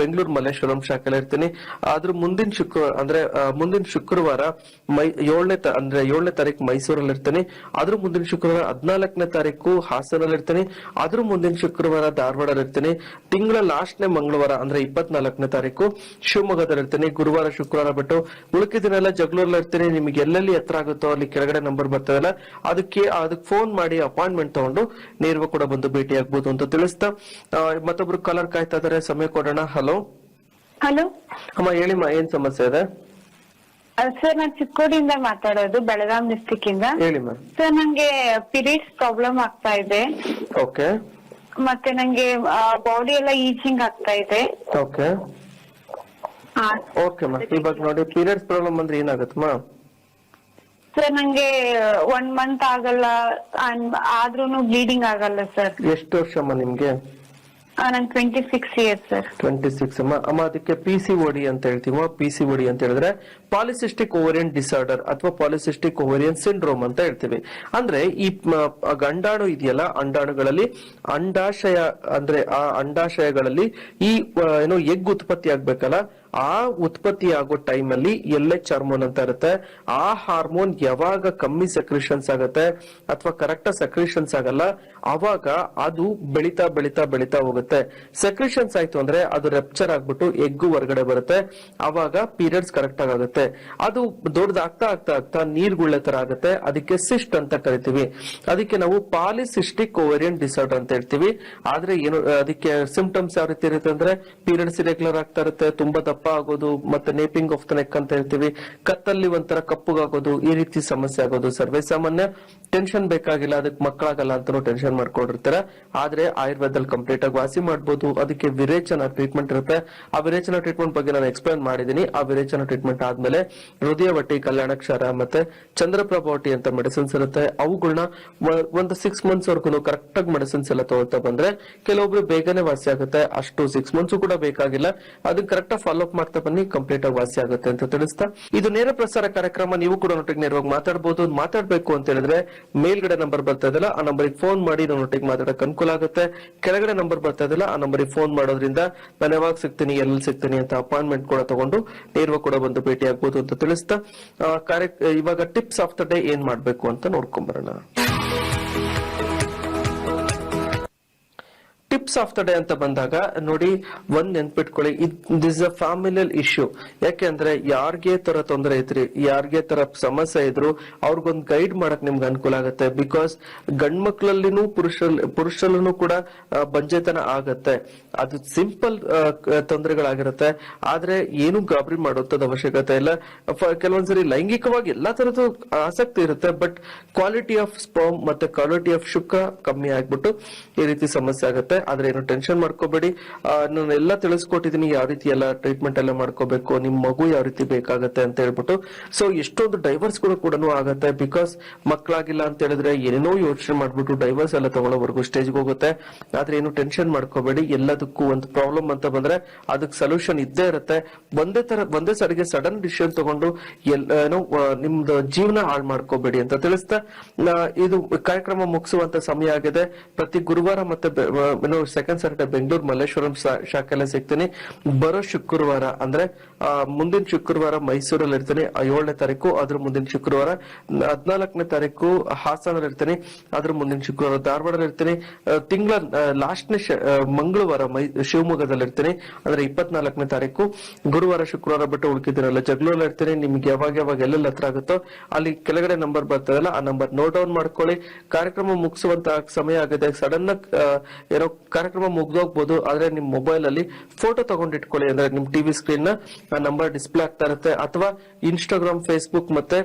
ಬೆಂಗಳೂರು ಮಲ್ಲೇಶ್ವರಂ ಶಾಖೆಲ್ಲ ಇರ್ತೀನಿ. ಆದ್ರೂ ಮುಂದಿನ ಶುಕ್ರವಾರ ಅಂದ್ರೆ ಮುಂದಿನ ಶುಕ್ರವಾರ ಮೈ, ಏಳನೇ ಅಂದ್ರೆ ಏಳನೇ ತಾರೀಕು ಮೈಸೂರಲ್ಲಿ ಇರ್ತೀನಿ. ಆದ್ರೂ ಮುಂದಿನ ಶುಕ್ರವಾರ ಹದಿನಾಲ್ಕನೇ ತಾರೀಕು ಹಾಸನಲ್ಲಿ ಇರ್ತೀನಿ. ಆದ್ರೂ ಮುಂದಿನ ಶುಕ್ರವಾರ ಧಾರವಾಡಲ್ಲಿ ಇರ್ತೀನಿ. ತಿಂಗಳ ಲಾಸ್ಟ್ನೇ ಮಂಗಳವಾರ, ಅಂದ್ರೆ ಇಪ್ಪತ್ನಾಲ್ಕನೇ ತಾರೀಕು ಶಿವಮೊಗ್ಗದಲ್ಲಿ ಇರ್ತೀನಿ ಗುರುವಾರ ಶುಕ್ರವಾರ ಬಿಟ್ಟು ಉಳಿಕಿದಿನೆಲ್ಲ ಜಗಳೂರಲ್ಲಿ ಇರ್ತೀನಿ ನಿಮ್ಗೆ ಎಲ್ಲೆಲ್ಲಿ ಎತ್ತರ ಆಗುತ್ತೋ ಅಲ್ಲಿ ಕೆಳಗಡೆ ನಂಬರ್ ಬರ್ತದಲ್ಲ ಅದಕ್ಕೆ ಅದಕ್ಕೆ ಫೋನ್ ಮಾಡಿ ಅಪಾಯಿಂಟ್ಮೆಂಟ್ ತಗೊಂಡು ನೇರವಾಗಿ ಕೂಡ ಬಂದು ಭೇಟಿ ಆಗ್ಬಹುದು ಅಂತ ತಿಳಿಸ್ತಾ ಮತ್ತೊಬ್ರು ಕಾಲರ್ ಕಾಯ್ತಾ ಇದಾರೆ ಸಮಯ ಕೊಡೋಣ ಹಲೋ. ಹಲೋ. ಅಮ್ಮ ಹೇಳಿಮ್ಮ ಏನ್ ಸಮಸ್ಯೆ ಇದೆ? ಸರ್ ನಾನ್ ಚಿಕ್ಕೋಡಿಯಿಂದ ಮಾತಾಡೋದು ಬೆಳಗಾಂ ಡಿಸ್ಟಿಕ್ ಇಂದ. ಹೇಳಿಮ್ಮ ಸರ್ ನಂಗೆ ಪಿರಿಯಡ್ಸ್ ಪ್ರಾಬ್ಲಮ್ ಆಗ್ತಾ ಇದೆ. ಓಕೆ ಮತ್ತೆ ನಂಗೆ ಬಾಡಿ ಎಲ್ಲ ಈಚಿಂಗ್ ಆಗ್ತಾ ಇದೆ. ಓಕೆ ಓಕೆ ಮಾ ಇವಾಗ ನೋಡಿ ಪೀರಿಯಡ್ಸ್ ಪ್ರಾಬ್ಲಮ್ ಅಂದ್ರೆ ಏನಾಗುತ್ತಮ್ಮ ಸರ್ ನಂಗೆ ಒನ್ ಮಂತ್ ಆಗಲ್ಲ ಆದ್ರೂನು ಬ್ಲೀಡಿಂಗ್ ಆಗಲ್ಲ ಸರ್ ಎಷ್ಟು ವರ್ಷಮ್ಮ ನಿಮ್ಗೆ? ನಂಗೆ twenty six years sir twenty six ಅಮ್ಮ ಅಮ್ಮ ಅದಕ್ಕೆ ಪಿ ಸಿ ಒಡಿ ಅಂತ ಹೇಳ್ತೀವ? ಪಿ ಸಿ ಒಡಿ ಅಂತ ಹೇಳಿದ್ರೆ ಪಾಲಿಸಿಸ್ಟಿಕ್ ಓವರಿಯನ್ ಡಿಸಾರ್ಡರ್ ಅಥವಾ ಪಾಲಿಸಿಸ್ಟಿಕ್ ಓವರಿಯನ್ ಸಿಂಡ್ರೋಮ್ ಅಂತ ಹೇಳ್ತೀವಿ. ಅಂದ್ರೆ ಈ ಗಂಡಾಣು ಇದೆಯಲ್ಲ ಅಂಡಾಣುಗಳಲ್ಲಿ ಅಂಡಾಶಯ ಅಂದ್ರೆ ಆ ಅಂಡಾಶಯಗಳಲ್ಲಿ ಈ ಏನು ಎಗ್ ಉತ್ಪತ್ತಿ ಆಗ್ಬೇಕಲ್ಲ ಆ ಉತ್ಪತ್ತಿ ಆಗೋ ಟೈಮ್ ಅಲ್ಲಿ ಎಲ್ ಎಚ್ ಹಾರ್ಮೋನ್ ಅಂತ ಇರುತ್ತೆ. ಆ ಹಾರ್ಮೋನ್ ಯಾವಾಗ ಕಮ್ಮಿ ಸಕ್ರಿಷನ್ಸ್ ಆಗುತ್ತೆ ಅಥವಾ ಕರೆಕ್ಟ್ ಸಕ್ರಿಷನ್ಸ್ ಆಗಲ್ಲ, ಅವಾಗ ಅದು ಬೆಳಿತಾ ಬೆಳಿತಾ ಬೆಳಿತಾ ಹೋಗುತ್ತೆ. ಸಕ್ರಿಷನ್ಸ್ ಆಯ್ತು ಅಂದ್ರೆ ಅದು ರೆಪ್ಚರ್ ಆಗ್ಬಿಟ್ಟು ಎಗ್ಗು ಹೊರಗಡೆ ಬರುತ್ತೆ. ಅವಾಗ ಪೀರಿಯಡ್ಸ್ ಕರೆಕ್ಟ್ ಆಗುತ್ತೆ. ಅದು ದೊಡ್ಡದಾಗ್ತಾ ಆಗ್ತಾ ಆಗ್ತಾ ನೀರ್ಗುಳ್ಳೆ ತರ ಆಗುತ್ತೆ. ಅದಕ್ಕೆ ಸಿಸ್ಟ್ ಅಂತ ಕರಿತೀವಿ. ಅದಕ್ಕೆ ನಾವು ಪಾಲಿಸಿಸ್ಟಿಕ್ ಓವರಿಯನ್ ಡಿಸಾರ್ಡರ್ ಅಂತ ಹೇಳ್ತೀವಿ. ಆದ್ರೆ ಏನು, ಅದಕ್ಕೆ ಸಿಂಪ್ಟಮ್ಸ್ ಯಾವ ರೀತಿ ಇರುತ್ತೆ ಅಂದ್ರೆ ಪೀರಿಯಡ್ಸ್ ಇರೆಗ್ಯುಲರ್ ಆಗ್ತಾ ಇರುತ್ತೆ, ತುಂಬಾ ದಪ್ಪ ಆಗೋದು ಮತ್ತೆ ನೇಪಿಂಗ್ ಆಫ್ ದ ನೆಕ್ ಅಂತ ಹೇಳ್ತೀವಿ. ಕತ್ತಲ್ಲಿ ಒಂಥರ ಕಪ್ಪುಗಾಗೋದು, ಈ ರೀತಿ ಸಮಸ್ಯೆ ಆಗೋದು. ಸರ್ವೇ ಸಾಮಾನ್ಯ ಟೆನ್ಷನ್ ಬೇಕಾಗಿಲ್ಲ, ಅದಕ್ಕೆ ಮಕ್ಕಳಾಗಲ್ಲ ಅಂತಾನು ಟೆನ್ಷನ್ ಮಾಡ್ಕೊಂಡಿರ್ತಾರೆ. ಆದ್ರೆ ಆಯುರ್ವೇದದಲ್ಲಿ ಕಂಪ್ಲೀಟ್ ಆಗಿ ವಾಸಿ ಮಾಡಬಹುದು ಅದಕ್ಕೆ ವಿರೇಚನ ಟ್ರೀಟ್ಮೆಂಟ್ ಇರುತ್ತೆ. ಆ ವಿರೇಚನ ಟ್ರೀಟ್ಮೆಂಟ್ ಬಗ್ಗೆ ನಾನು ಎಕ್ಸ್ಪ್ಲೈನ್ ಮಾಡಿದೀನಿ. ಆ ವಿರೇಚನ ಟ್ರೀಟ್ಮೆಂಟ್ ಆದ್ಮೇಲೆ ಹೃದಯವಟ್ಟಿ ಕಲ್ಯಾಣಕ್ಷಾರ ಮತ್ತೆ ಚಂದ್ರಪ್ರಭಾವಟಿ ಅಂತ ಮೆಡಿಸಿನ್ಸ್ ಇರುತ್ತೆ. ಅವುಗಳನ್ನ ಒಂದು ಸಿಕ್ಸ್ ಮಂತ್ಸ್ ವರ್ಗು ಕರೆಕ್ಟ್ ಆಗಿ ಮೆಡಿಸಿನ್ಸ್ ಎಲ್ಲ ತಗೊಳ್ತಾ ಬಂದ್ರೆ ಕೆಲವೊಬ್ರು ಬೇಗನೆ ವಾಸಿ ಆಗುತ್ತೆ. ಅಷ್ಟು ಸಿಕ್ಸ್ ಮಂತ್ಸ್ ಕೂಡ ಬೇಕಾಗಿಲ್ಲ. ಅದಕ್ಕೆ ಕರೆಕ್ಟ್ ಆಗಿ ಮಾಡ್ತಾ ಬನ್ನಿ ಕಂಪ್ಲೀಟ್ ಆಗಿ ವಾಸಿ ಆಗುತ್ತೆ ಅಂತ ತಿಳಿಸ್ತಾ. ಇದು ನೇರ ಪ್ರಸಾರ ಕಾರ್ಯಕ್ರಮ, ನೀವು ಕೂಡ ನೋಟಿಗೆ ನೇರವಾಗಿ ಮಾತಾಡಬಹುದು ಮಾತಾಡಬೇಕು ಅಂತ ಹೇಳಿದ್ರೆ ಮೇಲ್ಗಡೆ ನಂಬರ್ ಬರ್ತಾ ಇದಲ್ಲ ಆ ನಂಬರಿಗೆ ಫೋನ್ ಮಾಡಿ ನಾವು ನೋಟಿಗೆ ಮಾತಾಡಕ್ ಅನುಕೂಲ ಆಗುತ್ತೆ. ಕೆಳಗಡೆ ನಂಬರ್ ಬರ್ತಾ ಇದಲ್ಲ ಆ ನಂಬರಿಗೆ ಫೋನ್ ಮಾಡೋದ್ರಿಂದ ನಾನು ಯಾವಾಗ ಸಿಗ್ತೀನಿ, ಎಲ್ಲಿ ಸಿಗ್ತೀನಿ ಅಂತ ಅಪಾಯಿಂಟ್ಮೆಂಟ್ ಕೂಡ ತಗೊಂಡು ನೇರವಾಗಿ ಕೂಡ ಬಂದು ಭೇಟಿ ಆಗ್ಬಹುದು ಅಂತ ತಿಳಿಸ್ತಾ. ಕಾರ್ಯ, ಇವಾಗ ಟಿಪ್ಸ್ ಆಫ್ ದ ಡೇ ಏನ್ ಮಾಡ್ಬೇಕು ಅಂತ ನೋಡ್ಕೊಂಡ್ ಬರೋಣ ಟಿಪ್ಸ್ ಆಫ್ ದ ಡೇ ಅಂತ ಬಂದಾಗ ನೋಡಿ ಒಂದ್ ನೆನ್ಪಿಟ್ಕೊಳ್ಳಿ. ದಿಸ್ ಅ ಫ್ಯಾಮಿಲಿಯಲ್ ಇಶ್ಯೂ ಯಾಕೆಂದ್ರೆ ಯಾರ್ಗೆ ತರ ತೊಂದರೆ ಐತ್ರಿ? ಯಾರ್ಗೆ ತರ ಸಮಸ್ಯೆ ಇದ್ರು ಅವ್ರಿಗೊಂದ್ ಗೈಡ್ ಮಾಡಕ್ ನಿಮ್ಗೆ ಅನುಕೂಲ ಆಗುತ್ತೆ. ಬಿಕಾಸ್ ಗಂಡ್ ಮಕ್ಳಲ್ಲಿನೂ ಪುರುಷರಲ್ಲಿ ಪುರುಷರಲ್ಲೂ ಕೂಡ ಬಂಜೆತನ ಆಗತ್ತೆ. ಅದು ಸಿಂಪಲ್ ತೊಂದರೆಗಳಾಗಿರುತ್ತೆ. ಆದ್ರೆ ಏನು ಗಾಬರಿ ಮಾಡುವಂತದ ಅವಶ್ಯಕತೆ ಇಲ್ಲ. ಕೆಲವೊಂದ್ಸರಿ ಲೈಂಗಿಕವಾಗಿ ಎಲ್ಲಾ ತರದ್ದು ಆಸಕ್ತಿ ಇರುತ್ತೆ ಬಟ್ ಕ್ವಾಲಿಟಿ ಆಫ್ ಸ್ಪರ್ಮ್ ಮತ್ತೆ ಕ್ವಾಲಿಟಿ ಆಫ್ ಶುಕ್ರ ಕಮ್ಮಿ ಆಗ್ಬಿಟ್ಟು ಈ ರೀತಿ ಸಮಸ್ಯೆ ಆಗುತ್ತೆ. ಆದ್ರೆ ಏನು ಟೆನ್ಷನ್ ಮಾಡ್ಕೋಬೇಡಿ. ನಾನು ಎಲ್ಲ ತಿಳಿಸ್ಕೊಟ್ಟಿದೀನಿ, ಯಾವ ರೀತಿ ಎಲ್ಲ ಟ್ರೀಟ್ಮೆಂಟ್ ಎಲ್ಲ ಮಾಡ್ಕೋಬೇಕು, ನಿಮ್ ಮಗು ಯಾವ ರೀತಿ ಬೇಕಾಗತ್ತೆ ಅಂತ ಹೇಳ್ಬಿಟ್ಟು. ಸೊ ಎಷ್ಟೊಂದು ಡೈವರ್ಸ್ಗಳು ಕೂಡ ಆಗತ್ತೆ ಬಿಕಾಸ್ ಮಕ್ಕಳಾಗಿಲ್ಲ ಅಂತ ಹೇಳಿದ್ರೆ ಏನೇನೋ ಯೋಚನೆ ಮಾಡ್ಬಿಟ್ಟು ಡೈವರ್ಸ್ ಎಲ್ಲ ತಗೊಳ್ಳೋವರೆಗೂ ಸ್ಟೇಜ್ಗೆ ಹೋಗುತ್ತೆ. ಆದ್ರೆ ಏನು ಟೆನ್ಷನ್ ಮಾಡ್ಕೋಬೇಡಿ, ಎಲ್ಲದಕ್ಕೂ ಒಂದು ಪ್ರಾಬ್ಲಮ್ ಅಂತ ಬಂದ್ರೆ ಅದಕ್ಕೆ ಸೊಲ್ಯೂಷನ್ ಇದ್ದೇ ಇರುತ್ತೆ. ಒಂದೇ ತರ, ಒಂದೇ ಸರಿಗೆ ಸಡನ್ ಡಿಸಿಷನ್ ತಗೊಂಡು ಏನೋ ನಿಮ್ದು ಜೀವನ ಹಾಳು ಮಾಡ್ಕೋಬೇಡಿ ಅಂತ ತಿಳಿಸ್ತಾ ಇದು ಕಾರ್ಯಕ್ರಮ ಮುಗಿಸುವಂತ ಸಮಯ ಆಗಿದೆ. ಪ್ರತಿ ಗುರುವಾರ ಮತ್ತೆ ಏನು ಸೆಕೆಂಡ್ ಸಾಟರ್ಡೆ ಬೆಂಗಳೂರು ಮಲ್ಲೇಶ್ವರಂ ಶಾಖೆಲ್ಲ ಸಿಗ್ತೀನಿ. ಬರೋ ಶುಕ್ರವಾರ ಅಂದ್ರೆ ಮುಂದಿನ ಶುಕ್ರವಾರ ಮೈಸೂರಲ್ಲಿ ಇರ್ತೀನಿ. ಏಳನೇ ತಾರೀಕು, ಅದ್ರ ಮುಂದಿನ ಶುಕ್ರವಾರ. ಹದಿನಾಲ್ಕನೇ ತಾರೀಕು ಹಾಸನಲ್ಲಿ ಇರ್ತೀನಿ. ಅದ್ರ ಮುಂದಿನ ಶುಕ್ರವಾರ ಧಾರವಾಡದಲ್ಲಿ ಇರ್ತೀನಿ. ತಿಂಗಳ ಲಾಸ್ಟ್ನೇ ಮಂಗಳವಾರ ಶಿವಮೊಗ್ಗದಲ್ಲಿ ಇರ್ತೀನಿ. ಅಂದ್ರೆ ಇಪ್ಪತ್ನಾಲ್ಕನೇ ತಾರೀಕು. ಗುರುವಾರ, ಶುಕ್ರವಾರ ಬಿಟ್ಟು ಉಳ್ಕಿದ್ದೀರಲ್ಲ, ಜಗಳೂರಲ್ಲಿ ಇರ್ತೀನಿ. ನಿಮ್ಗೆ ಯಾವಾಗ ಯಾವಾಗ ಎಲ್ಲೆಲ್ಲ ಹತ್ರ ಆಗುತ್ತೋ, ಅಲ್ಲಿ ಕೆಳಗಡೆ ನಂಬರ್ ಬರ್ತದಲ್ಲ, ಆ ನಂಬರ್ ನೋಟ್ ಡೌನ್ ಮಾಡ್ಕೊಳ್ಳಿ. ಕಾರ್ಯಕ್ರಮ ಮುಗಿಸುವಂತ ಸಮಯ ಆಗಿದೆ. ಸಡನ್ ಏನೋ ಕಾರ್ಯಕ್ರಮ ಮುಗ್ದೋಗ್ಬೋದು, ಆದ್ರೆ ನಿಮ್ ಮೊಬೈಲ್ ಅಲ್ಲಿ ಫೋಟೋ ತಗೊಂಡಿಟ್ಕೊಳ್ಳಿ ಅಂದ್ರೆ ನಿಮ್ ಟಿವಿ ಸ್ಕ್ರೀನ್ನ ನಂಬರ್ ಡಿಸ್ಪ್ಲೇ ಆಗ್ತಾ ಇರುತ್ತೆ. ಅಥವಾ ಇನ್ಸ್ಟಾಗ್ರಾಮ್ ಫೇಸ್ಬುಕ್ ಮತ್ತೆ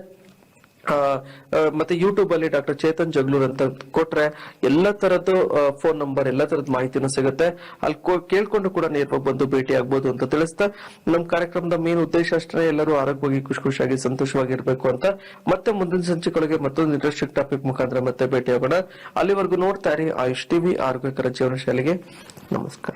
ಮತ್ತೆ ಯೂಟ್ಯೂಬ್ ಅಲ್ಲಿ ಡಾಕ್ಟರ್ ಚೇತನ್ ಜಗ್ಲೂರ್ ಅಂತ ಕೊಟ್ರೆ ಎಲ್ಲ ತರದ್ದು ಫೋನ್ ನಂಬರ್ ಎಲ್ಲ ತರದ ಮಾಹಿತಿನೂ ಸಿಗುತ್ತೆ. ಅಲ್ಲಿ ಕೇಳ್ಕೊಂಡು ಕೂಡ ನೇರವಾಗಿ ಬಂದು ಭೇಟಿ ಆಗ್ಬೋದು ಅಂತ ತಿಳಿಸ್ತಾ ನಮ್ ಕಾರ್ಯಕ್ರಮದ ಮೇನ್ ಉದ್ದೇಶ ಅಷ್ಟೇ ಎಲ್ಲರೂ ಆರೋಗ್ಯವಾಗಿ ಖುಷಿ ಖುಷಿಯಾಗಿ ಸಂತೋಷವಾಗಿರ್ಬೇಕು ಅಂತ. ಮತ್ತೆ ಮುಂದಿನ ಸಂಚಿಕೆಗಳಿಗೆ ಮತ್ತೊಂದು ಇಂಟ್ರೆಸ್ಟಿಂಗ್ ಟಾಪಿಕ್ ಮುಖಾಂತರ ಮತ್ತೆ ಭೇಟಿ ಆಗೋಣ. ಅಲ್ಲಿವರೆಗೂ ನೋಡ್ತಾ ಇರಿ ಆಯುಷ್ ಟಿವಿ ಆರೋಗ್ಯಕರ ಜೀವನ ಶೈಲಿಗೆ ನಮಸ್ಕಾರ.